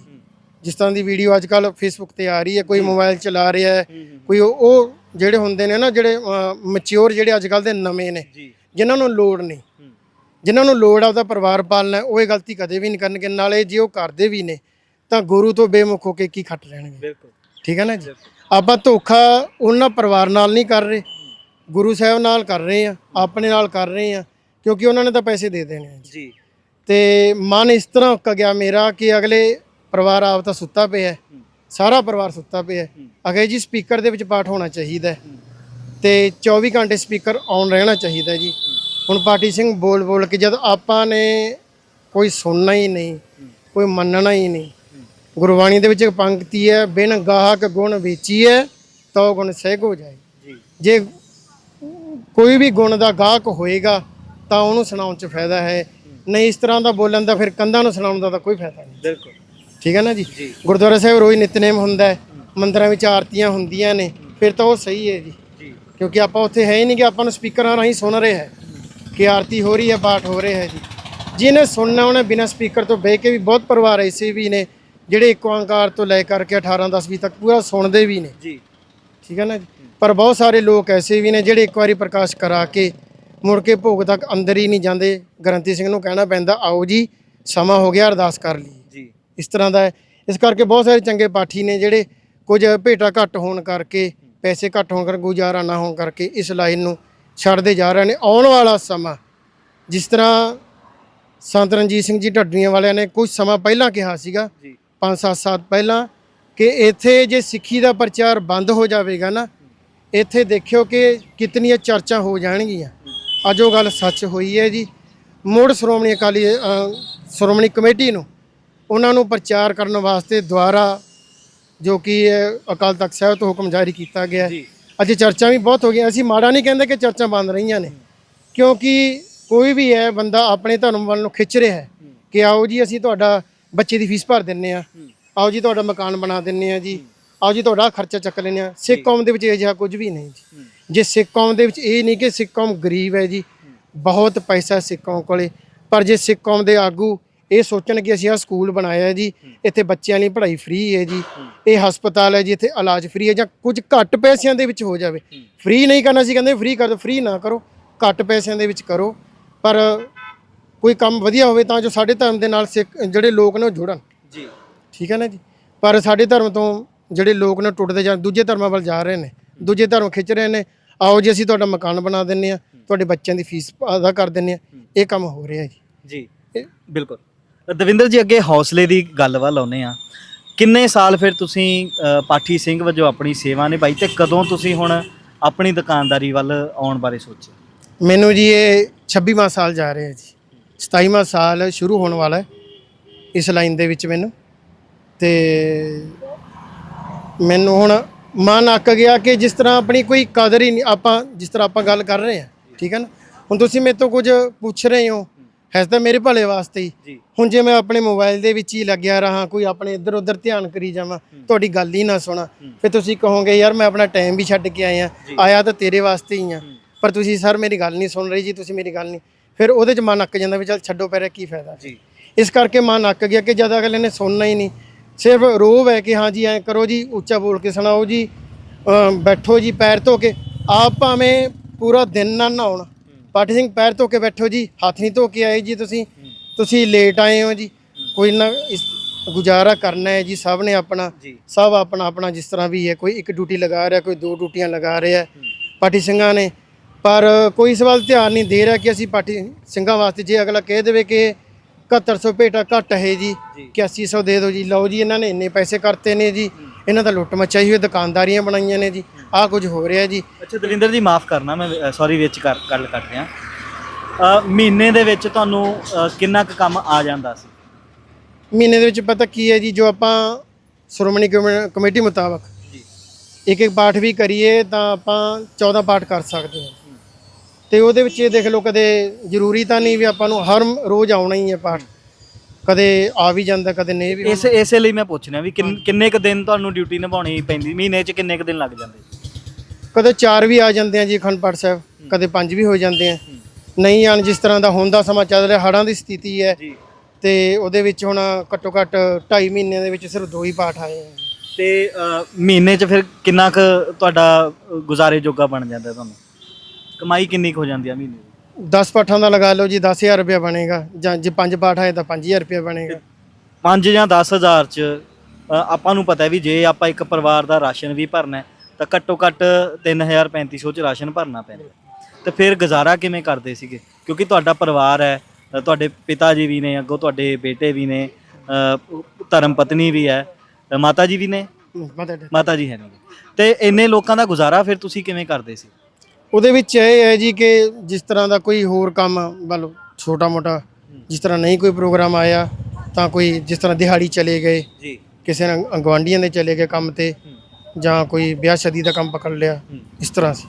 ਜਿਸ ਤਰ੍ਹਾਂ ਦੀ ਵੀਡੀਓ ਅੱਜ ਕੱਲ ਫੇਸਬੁੱਕ ਤੇ ਆ ਰਹੀ ਹੈ ਕੋਈ ਮੋਬਾਈਲ ਚਲਾ ਰਿਹਾ ਹੈ ਕੋਈ ਉਹ- ਜਿਹੜੇ ਹੁੰਦੇ ਨੇ ਨਾ ਜਿਹੜੇ ਮੈਚਿਓਰ ਜਿਹੜੇ ਅੱਜ ਕੱਲ ਦੇ ਨਵੇਂ ਨੇ ਜਿਨ੍ਹਾਂ ਨੂੰ ਲੋੜ ਨਹੀਂ। ਜਿਨ੍ਹਾਂ ਨੂੰ ਲੋੜ ਆ ਉਹਦਾ ਪਰਿਵਾਰ ਪਾਲਣਾ ਉਹ ਇਹ ਗਲਤੀ ਕਦੇ ਵੀ ਨਹੀਂ ਕਰਨਗੇ ਨਾਲੇ ਜੇ ਉਹ ਕਰਦੇ ਵੀ ਨੇ ਤਾਂ ਗੁਰੂ ਤੋਂ ਬੇਮੁਖ ਹੋ ਕੇ ਕੀ ਖੱਟ ਲੈਣਗੇ ਬਿਲਕੁਲ। ਠੀਕ ਹੈ ਨਾ ਜੀ? ਆਪਾਂ ਧੋਖਾ ਉਹਨਾਂ ਪਰਿਵਾਰ ਨਾਲ ਨਹੀਂ ਕਰ ਰਹੇ ਗੁਰੂ ਸਾਹਿਬ ਨਾਲ ਕਰ ਰਹੇ ਆ ਆਪਣੇ ਨਾਲ ਕਰ ਰਹੇ ਆ ਕਿਉਂਕਿ ਉਹਨਾਂ ਨੇ ਤਾਂ ਪੈਸੇ ਦੇ ਦੇਣੇ ਆ ਜੀ। ਤੇ ਮਨ ਇਸ ਤਰ੍ਹਾਂ ਉੱਕ ਗਿਆ ਮੇਰਾ ਕਿ ਅਗਲੇ ਪਰਿਵਾਰ ਆਪ ਤਾਂ ਸੁੱਤਾ ਪਿਆ ਸਾਰਾ ਪਰਿਵਾਰ ਸੁੱਤਾ ਪਿਆ ਅਗੇ ਜੀ ਸਪੀਕਰ ਦੇ ਵਿੱਚ ਪਾਠ ਹੋਣਾ ਚਾਹੀਦਾ ਤੇ 24 ਘੰਟੇ ਸਪੀਕਰ ਆਨ ਰਹਿਣਾ ਚਾਹੀਦਾ ਜੀ। ਹੁਣ ਪਾਰਟੀ ਸਿੰਘ ਬੋਲ ਬੋਲ ਕੇ ਜਦ ਆਪਾਂ ਨੇ ਕੋਈ ਸੁਣਨਾ ਹੀ ਨਹੀਂ ਕੋਈ ਮੰਨਣਾ ਹੀ ਨਹੀਂ ਗੁਰਬਾਣੀ ਦੇ ਵਿੱਚ ਇੱਕ ਪੰਕਤੀ ਹੈ ਬਿਨ ਗਾਹਕ ਗੁਣ ਵੇਚੀਐ ਤੋ ਗੁਣ ਸਹਿਗ ਹੋ ਜਾਏ। ਜੀ। ਕੋਈ ਵੀ ਗੁਣ ਦਾ ਗਾਹਕ ਹੋਏਗਾ ਤਾਂ ਉਹਨੂੰ ਸੁਣਾਉਣ 'ਚ ਫਾਇਦਾ ਹੈ। ਨਹੀਂ ਇਸ ਤਰ੍ਹਾਂ ਦਾ ਬੋਲਣ ਦਾ ਫਿਰ ਕੰਧਾਂ ਨੂੰ ਸੁਣਾਉਣ ਦਾ ਤਾਂ ਕੋਈ ਫਾਇਦਾ ਨਹੀਂ। ਬਿਲਕੁਲ। ਠੀਕ ਹੈ ਨਾ ਜੀ? ਗੁਰਦੁਆਰਾ ਸਾਹਿਬ ਰੋਜ਼ ਨਿਤਨੇਮ ਹੁੰਦਾ ਹੈ ਮੰਦਰਾਂ ਵਿੱਚ ਆਰਤੀਆਂ ਹੁੰਦੀਆਂ ਨੇ ਫਿਰ ਤਾਂ ਉਹ ਸਹੀ ਹੈ ਜੀ। ਕਿਉਂਕਿ ਆਪਾਂ ਉੱਥੇ ਹੈ ਹੀ ਨਹੀਂ ਕਿ ਆਪਾਂ ਨੂੰ ਸਪੀਕਰਾਂ ਰਾਹੀਂ ਸੁਣ ਰਹੇ ਹੈ ਕਿ ਆਰਤੀ ਹੋ ਰਹੀ ਹੈ ਪਾਠ ਹੋ ਰਿਹਾ ਹੈ ਜੀ। ਜਿਹਨੇ ਸੁਣਨਾ ਉਹਨੇ ਬਿਨਾਂ ਸਪੀਕਰ ਤੋਂ ਬਹਿ ਕੇ ਵੀ ਬਹੁਤ ਪਰਿਵਾਰ ਐਸੇ ਵੀ ਨੇ ਜਿਹੜੇ ਇੱਕ ਓੰਕਾਰ ਤੋਂ ਲੈ ਕਰਕੇ 18 10ਵੀਂ ਤੱਕ ਪੂਰਾ ਸੁਣਦੇ ਵੀ ਨੇ। ਜੀ। ਠੀਕ ਹੈ ਨਾ ਜੀ? ਪਰ ਬਹੁਤ ਸਾਰੇ ਲੋਕ ਐਸੇ ਵੀ ਨੇ ਜਿਹੜੇ ਇੱਕ ਵਾਰੀ ਪ੍ਰਕਾਸ਼ ਕਰਾ ਕੇ ਮੁੜ ਕੇ ਭੋਗ ਤੱਕ ਅੰਦਰ ਹੀ ਨਹੀਂ ਜਾਂਦੇ। ਗ੍ਰੰਥੀ ਸਿੰਘ ਨੂੰ ਕਹਿਣਾ ਪੈਂਦਾ ਆਓ ਜੀ ਸਮਾਂ ਹੋ ਗਿਆ ਅਰਦਾਸ ਕਰ ਲਈ ਜੀ। ਇਸ ਤਰ੍ਹਾਂ ਦਾ ਹੈ। ਇਸ ਕਰਕੇ ਬਹੁਤ ਸਾਰੇ ਚੰਗੇ ਪਾਠੀ ਨੇ ਜਿਹੜੇ ਕੁਝ ਭੇਟਾ ਘੱਟ ਹੋਣ ਕਰਕੇ ਪੈਸੇ ਘੱਟ ਹੋਣ ਕਰਕੇ ਗੁਜ਼ਾਰਾ ਨਾ ਹੋਣ ਕਰਕੇ ਇਸ ਲਾਈਨ ਨੂੰ ਛੱਡਦੇ ਜਾ ਰਹੇ ਨੇ। ਆਉਣ ਵਾਲਾ ਸਮਾਂ ਜਿਸ ਤਰ੍ਹਾਂ ਸੰਤ ਰਣਜੀਤ ਸਿੰਘ ਜੀ ਢੱਡੀਆਂ ਵਾਲਿਆਂ ਨੇ ਕੁਝ ਸਮਾਂ ਪਹਿਲਾਂ ਕਿਹਾ ਸੀਗਾ ਜੀ। 5-7 ਸਾਲ ਪਹਿਲਾਂ ਕਿ ਇੱਥੇ ਜੇ ਸਿੱਖੀ ਦਾ ਪ੍ਰਚਾਰ ਬੰਦ ਹੋ ਜਾਵੇਗਾ ਨਾ ਇੱਥੇ ਦੇਖਿਓ ਕਿ ਕਿਤਨੀਆਂ ਚਰਚਾ ਹੋ ਜਾਣਗੀਆਂ। ਅੱਜ ਉਹ ਗੱਲ ਸੱਚ ਹੋਈ ਹੈ ਜੀ। ਮੁੜ ਸ਼੍ਰੋਮਣੀ ਅਕਾਲੀ ਸ਼੍ਰੋਮਣੀ ਕਮੇਟੀ ਨੂੰ ਉਹਨਾਂ ਨੂੰ ਪ੍ਰਚਾਰ ਕਰਨ ਵਾਸਤੇ ਦੁਆਰਾ ਜੋ ਕਿ ਅਕਾਲ ਤਖਤ ਸਾਹਿਬ ਤੋਂ ਹੁਕਮ ਜਾਰੀ ਕੀਤਾ ਗਿਆ। ਅੱਜ ਚਰਚਾ ਵੀ ਬਹੁਤ ਹੋ ਗਈਆਂ। ਅਸੀਂ ਮਾੜਾ ਨਹੀਂ ਕਹਿੰਦੇ ਕਿ ਚਰਚਾ ਬੰਦ ਰਹੀਆਂ ਨੇ। ਕਿਉਂਕਿ ਕੋਈ ਵੀ ਹੈ ਬੰਦਾ ਆਪਣੇ ਧਰਮ ਵੱਲ ਨੂੰ ਖਿੱਚ ਰਿਹਾ ਹੈ। ਕਿ ਆਓ ਜੀ ਅਸੀਂ ਤੁਹਾਡਾ ਬੱਚੇ ਦੀ ਫੀਸ ਭਰ ਦਿੰਨੇ ਆ। ਆਓ ਜੀ ਤੁਹਾਡਾ ਮਕਾਨ ਬਣਾ ਦਿੰਨੇ ਆ ਜੀ। ਆਓ ਜੀ ਤੁਹਾਡਾ ਖਰਚਾ ਚੱਕ ਲੈਂਦੇ ਆ। ਸਿੱਖ ਕੌਮ ਦੇ ਵਿੱਚ ਇਹ ਜਿਹਾ ਕੁਝ ਵੀ ਨਹੀਂ ਜੀ। ਜੇ ਸਿੱਖ ਕੌਮ ਦੇ ਵਿੱਚ ਇਹ ਨਹੀਂ ਕਿ ਸਿੱਖ ਕੌਮ ਗਰੀਬ ਹੈ ਜੀ ਬਹੁਤ ਪੈਸਾ ਸਿੱਖ ਕੌਮ ਕੋਲੇ। ਪਰ ਜੇ ਸਿੱਖ ਕੌਮ ਦੇ ਆਗੂ ਇਹ ਸੋਚਣ ਕਿ ਅਸੀਂ ਆ ਸਕੂਲ ਬਣਾਇਆ ਹੈ ਜੀ ਇੱਥੇ ਬੱਚਿਆਂ ਲਈ ਪੜ੍ਹਾਈ ਫ੍ਰੀ ਹੈ ਜੀ ਇਹ ਹਸਪਤਾਲ ਹੈ ਜੀ ਇੱਥੇ ਇਲਾਜ ਫ੍ਰੀ ਹੈ ਜਾਂ ਕੁਝ ਘੱਟ ਪੈਸਿਆਂ ਦੇ ਵਿੱਚ ਹੋ ਜਾਵੇ। ਫ੍ਰੀ ਨਹੀਂ ਕਰਨਾ ਸੀ ਕਹਿੰਦੇ ਫ੍ਰੀ ਕਰ ਦਿਓ ਫ੍ਰੀ ਨਾ ਕਰੋ। ਘੱਟ ਪੈਸਿਆਂ ਦੇ ਵਿੱਚ ਕਰੋ। ਪਰ ਕੋਈ ਕੰਮ ਵਧੀਆ ਹੋਵੇ ਤਾਂ ਜੋ ਸਾਡੇ ਧਰਮ ਦੇ ਨਾਲ ਸਿੱਖ ਜਿਹੜੇ ਲੋਕ ਨੇ ਉਹ ਜੁੜਨ। ਜੀ। ਠੀਕ ਹੈ ਨਾ ਜੀ? ਪਰ ਸਾਡੇ ਧਰਮ ਤੋਂ ਜਿਹੜੇ ਲੋਕ ਨੇ ਟੁੱਟਦੇ ਜਾਂ ਦੂਜੇ ਧਰਮਾਂ ਵੱਲ ਜਾ ਰਹੇ ਨੇ। ਦੂਜੇ ਧਰਮ ਖਿੱਚ ਰਹੇ ਨੇ। ਆਓ ਜੀ ਅਸੀਂ ਤੁਹਾਡਾ ਮਕਾਨ ਬਣਾ ਦਿੰਨੇ ਆ ਤੁਹਾਡੇ ਬੱਚਿਆਂ ਦੀ ਫੀਸ ਅਦਾ ਕਰ ਦਿੰਨੇ ਆ ਇਹ ਕੰਮ ਹੋ ਰਿਹਾ ਜੀ। ਜੀ ਬਿਲਕੁਲ। ਦਵਿੰਦਰ ਜੀ ਅੱਗੇ ਹੌਸਲੇ ਦੀ ਗੱਲ ਵੱਲ ਆਉਨੇ ਆ ਕਿੰਨੇ ਸਾਲ ਫਿਰ ਤੁਸੀਂ ਪਾਠੀ ਸਿੰਘ ਵਜੋਂ ਆਪਣੀ ਸੇਵਾ ਨਿਭਾਈ ਤੇ ਕਦੋਂ ਤੁਸੀਂ ਹੁਣ ਆਪਣੀ ਦੁਕਾਨਦਾਰੀ ਵੱਲ ਆਉਣ ਬਾਰੇ ਸੋਚਿਆ? ਮੈਨੂੰ ਜੀ ਇਹ 26ਵਾਂ ਸਾਲ ਜਾ ਰਿਹਾ ਜੀ। 27ਵਾਂ ਸਾਲ ਸ਼ੁਰੂ ਹੋਣ ਵਾਲਾ ਹੈ ਇਸ ਲਾਈਨ ਦੇ ਵਿੱਚ ਮੈਨੂੰ। ਤੇ ਮੈਨੂੰ ਹੁਣ ਮਨ ਅੱਕ ਗਿਆ ਕਿ ਜਿਸ ਤਰ੍ਹਾਂ ਆਪਣੀ ਕੋਈ ਕਦਰ ਹੀ ਨਹੀਂ ਆਪਾਂ ਜਿਸ ਤਰ੍ਹਾਂ ਆਪਾਂ ਗੱਲ ਕਰ ਰਹੇ ਹਾਂ ਠੀਕ ਹੈ ਨਾ? ਹੁਣ ਤੁਸੀਂ ਮੇਰੇ ਤੋਂ ਕੁਝ ਪੁੱਛ ਰਹੇ ਹੋ ਹੈ ਤਾਂ ਮੇਰੇ ਭਲੇ ਵਾਸਤੇ ਹੀ। ਹੁਣ ਜੇ ਮੈਂ ਆਪਣੇ ਮੋਬਾਈਲ ਦੇ ਵਿੱਚ ਹੀ ਲੱਗਿਆ ਰਹਾ ਕੋਈ ਆਪਣੇ ਇੱਧਰ ਉੱਧਰ ਧਿਆਨ ਕਰੀ ਜਾਵਾਂ ਤੁਹਾਡੀ ਗੱਲ ਹੀ ਨਾ ਸੁਣਾ। ਫਿਰ ਤੁਸੀਂ ਕਹੋਗੇ ਯਾਰ ਮੈਂ ਆਪਣਾ ਟਾਈਮ ਵੀ ਛੱਡ ਕੇ ਆਇਆ ਆਇਆ ਤਾਂ ਤੇਰੇ ਵਾਸਤੇ ਹੀ ਆ। ਪਰ ਤੁਸੀਂ ਸਰ ਮੇਰੀ ਗੱਲ ਨਹੀਂ ਸੁਣ ਰਹੀ ਜੀ ਤੁਸੀਂ ਮੇਰੀ ਗੱਲ ਨਹੀਂ ਫਿਰ ਉਹਦੇ 'ਚ ਮਨ ਅੱਕ ਜਾਂਦਾ ਵੀ ਚੱਲ ਛੱਡੋ ਪਰੇ ਕੀ ਫਾਇਦਾ? ਜੀ। ਇਸ ਕਰਕੇ ਮਨ ਅੱਕ ਗਿਆ ਕਿ ਜਦ ਅਗਲੇ ਨੇ ਸੁਣਨਾ ਹੀ ਨਹੀਂ। ਸਿਰਫ ਰੋਵ ਹੈ ਕਿ ਹਾਂ ਜੀ ਐ ਕਰੋ ਜੀ ਉੱਚਾ ਬੋਲ ਕੇ ਸੁਣਾਓ ਜੀ ਬੈਠੋ ਜੀ ਪੈਰ ਧੋ ਕੇ। ਆਪ ਭਾਵੇਂ ਪੂਰਾ ਦਿਨ ਨਾ ਨਹਾਉਣ ਪਾਠੀ ਸਿੰਘ ਪੈਰ ਧੋ ਕੇ ਬੈਠੋ ਜੀ ਹੱਥ ਨਹੀਂ ਧੋ ਕੇ ਆਏ ਜੀ ਤੁਸੀਂ। ਤੁਸੀਂ ਲੇਟ ਆਏ ਹੋ ਜੀ। ਕੋਈ ਨਾ ਗੁਜ਼ਾਰਾ ਕਰਨਾ ਹੈ ਜੀ ਸਭ ਨੇ ਆਪਣਾ ਸਭ ਆਪਣਾ ਆਪਣਾ ਜਿਸ ਤਰ੍ਹਾਂ ਵੀ ਹੈ ਕੋਈ ਇੱਕ ਡਿਊਟੀ ਲਗਾ ਰਿਹਾ ਕੋਈ ਦੋ ਡਿਊਟੀਆਂ ਲਗਾ ਰਿਹਾ। ਪਾਠੀ ਸਿੰਘਾਂ ਨੇ ਪਰ ਕੋਈ ਇਸ ਵੱਲ ਧਿਆਨ ਨਹੀਂ ਦੇ ਰਿਹਾ ਕਿ ਅਸੀਂ ਪਾਠੀ ਸਿੰਘਾਂ ਵਾਸਤੇ ਜੇ ਅਗਲਾ ਕਹਿ ਦੇਵੇ ਕਿ 7100 ਭੇਟਾ ਘੱਟ ਹੈ ਜੀ ਜੀ। 8100 ਦੇ ਦਿਓ ਜੀ। ਲਓ ਜੀ ਇਹਨਾਂ ਨੇ ਇੰਨੇ ਪੈਸੇ ਕਰਤੇ ਨੇ ਜੀ। ਇਹਨਾਂ ਦਾ ਲੁੱਟ ਮਚਾਈ ਹੋਈ ਦੁਕਾਨਦਾਰੀਆਂ ਬਣਾਈਆਂ ਨੇ ਜੀ। ਆਹ ਕੁਝ ਹੋ ਰਿਹਾ ਜੀ। ਅੱਛਾ ਦਵਿੰਦਰ ਜੀ ਮਾਫ ਕਰਨਾ ਮੈਂ ਸੌਰੀ ਵਿੱਚ ਕਰ ਗੱਲ ਕੱਟ ਰਿਹਾ। ਮਹੀਨੇ ਦੇ ਵਿੱਚ ਤੁਹਾਨੂੰ ਕਿੰਨਾ ਕੁ ਕੰਮ ਆ ਜਾਂਦਾ ਸੀ? ਮਹੀਨੇ ਦੇ ਵਿੱਚ ਪਤਾ ਕੀ ਹੈ ਜੀ ਜੋ ਆਪਾਂ ਸ਼੍ਰੋਮਣੀ ਕਮੇ- ਕਮੇਟੀ ਮੁਤਾਬਕ ਜੀ। ਇੱਕ ਇੱਕ ਪਾਠ ਵੀ ਕਰੀਏ ਤਾਂ ਆਪਾਂ 14 ਪਾਠ ਕਰ ਸਕਦੇ ਹਾਂ। ਤੇ ਉਹਦੇ ਵਿੱਚ ਇਹ ਦੇਖ ਲਓ ਕਦੇ ਜ਼ਰੂਰੀ ਤਾਂ ਨਹੀਂ ਵੀ ਆਪਾਂ ਨੂੰ ਹਰ ਰੋਜ਼ ਆਉਣਾ ਹੀ ਹੈ ਪਾਠ। ਕਦੇ ਆ ਵੀ ਜਾਂਦਾ ਕਦੇ ਨਹੀਂ ਵੀ ਇਸ ਇਸੇ ਲਈ ਮੈਂ ਪੁੱਛ ਰਿਹਾ ਵੀ ਕਿੰਨ- ਕਿੰਨੇ ਕ ਦਿਨ ਤੁਹਾਨੂੰ ਡਿਊਟੀ ਨਿਭਾਉਣੀ ਪੈਂਦੀ? ਮਹੀਨੇ 'ਚ ਕਿੰਨੇ ਕ ਦਿਨ ਲੱਗ ਜਾਂਦੇ? ਕਦੇ ਚਾਰ ਵੀ ਆ ਜਾਂਦੇ ਆ ਜੀ ਅਖੰਡ ਪਾਠ ਸਾਹਿਬ ਕਦੇ ਪੰਜ ਵੀ ਹੋ ਜਾਂਦੇ ਆ। ਨਹੀਂ ਆਣ ਜਿਸ ਤਰ੍ਹਾਂ ਦਾ ਹੁਣ ਦਾ ਸਮਾਂ ਚੱਲ ਰਿਹਾ ਹੜ੍ਹਾਂ ਦੀ ਸਥਿਤੀ ਹੈ। ਜੀ। ਤੇ ਉਹਦੇ ਵਿੱਚ ਹੁਣ ਘੱਟੋ ਘੱਟ 2.5 ਮਹੀਨਿਆਂ ਦੇ ਵਿੱਚ ਸਿਰਫ ਦੋ ਹੀ ਪਾਠ ਆਏ ਆ। ਤੇ ਅ, ਮਹੀਨੇ 'ਚ ਫਿਰ ਕਿੰਨਾ ਕ ਤੁਹਾਡਾ ਅ, ਗੁਜ਼ਾਰੇ ਜੋਗਾ ਬਣ ਜਾਂਦਾ ਤੁਹਾਨੂੰ? ਕਮਾਈ ਕਿੰਨੀ ਕੁ ਹੋ ਜਾਂਦੀ ਆ ਮਹੀਨੇ ਦੀ? 10 ਪਾਠਾਂ ਦਾ ਲਗਾ ਲਓ ਜੀ 10000 ਰੁਪਏ ਬਣੇਗਾ ਜਾਂ ਜੇ ਪੰਜ ਪਾਠ ਆਏ ਤਾਂ 5000 ਰੁਪਏ ਬਣੇਗਾ। 5 ਜਾਂ 10000 'ਚ ਅ, ਆਪਾਂ ਨੂੰ ਪਤਾ ਹੈ ਵੀ ਜੇ ਆਪਾਂ ਇੱਕ ਪਰਿਵਾਰ ਦਾ ਰਾਸ਼ਨ ਵੀ ਭਰਨਾ ਹੈ ਤਾਂ ਘੱਟੋ ਘੱਟ 3000 3500 'ਚ ਰਾਸ਼ਨ ਭਰਨਾ ਪੈਂਦਾ ਤੇ ਫਿਰ ਗੁਜ਼ਾਰਾ ਕਿਵੇਂ ਕਰਦੇ ਸੀਗੇ? ਕਿਉਂਕਿ ਤੁਹਾਡਾ ਪਰਿਵਾਰ ਹੈ ਅ, ਤੁਹਾਡੇ ਪਿਤਾ ਜੀ ਵੀ ਨੇ ਅੱਗੋਂ ਤੁਹਾਡੇ ਬੇਟੇ ਵੀ ਨੇ ਅ, ਧਰਮ ਪਤਨੀ ਵੀ ਹੈ ਅ, ਮਾਤਾ ਜੀ ਵੀ ਨੇ? ਮਾਤਾ ਜੀ ਹੈ ਨਹੀਂ। ਤੇ ਇੰਨੇ ਲੋਕਾਂ ਦਾ ਗੁਜ਼ਾਰਾ ਫਿਰ ਤੁਸੀਂ ਕਿਵੇਂ ਕਰਦੇ ਸੀ? ਉਹਦੇ ਵਿੱਚ ਇਹ ਹੈ ਜੀ ਕਿ ਜਿਸ ਤਰ੍ਹਾਂ ਦਾ ਕੋਈ ਹੋਰ ਕੰਮ ਮਤਲਬ ਛੋਟਾ ਮੋਟਾ ਜਿਸ ਤਰ੍ਹਾਂ ਨਹੀਂ ਕੋਈ ਪ੍ਰੋਗਰਾਮ ਆਇਆ ਤਾਂ ਕੋਈ ਜਿਸ ਤਰ੍ਹਾਂ ਦਿਹਾੜੀ ਚਲੇ ਗਏ ਜੀ। ਕਿਸੇ ਨੇ ਗਵਾਂਢੀਆਂ ਦੇ ਚਲੇ ਗਏ ਕੰਮ ਤੇ ਜਾਂ ਕੋਈ ਵਿਆਹ ਸ਼ਾਦੀ ਦਾ ਕੰਮ ਪਕੜ ਲਿਆ ਇਸ ਤਰ੍ਹਾਂ ਸੀ।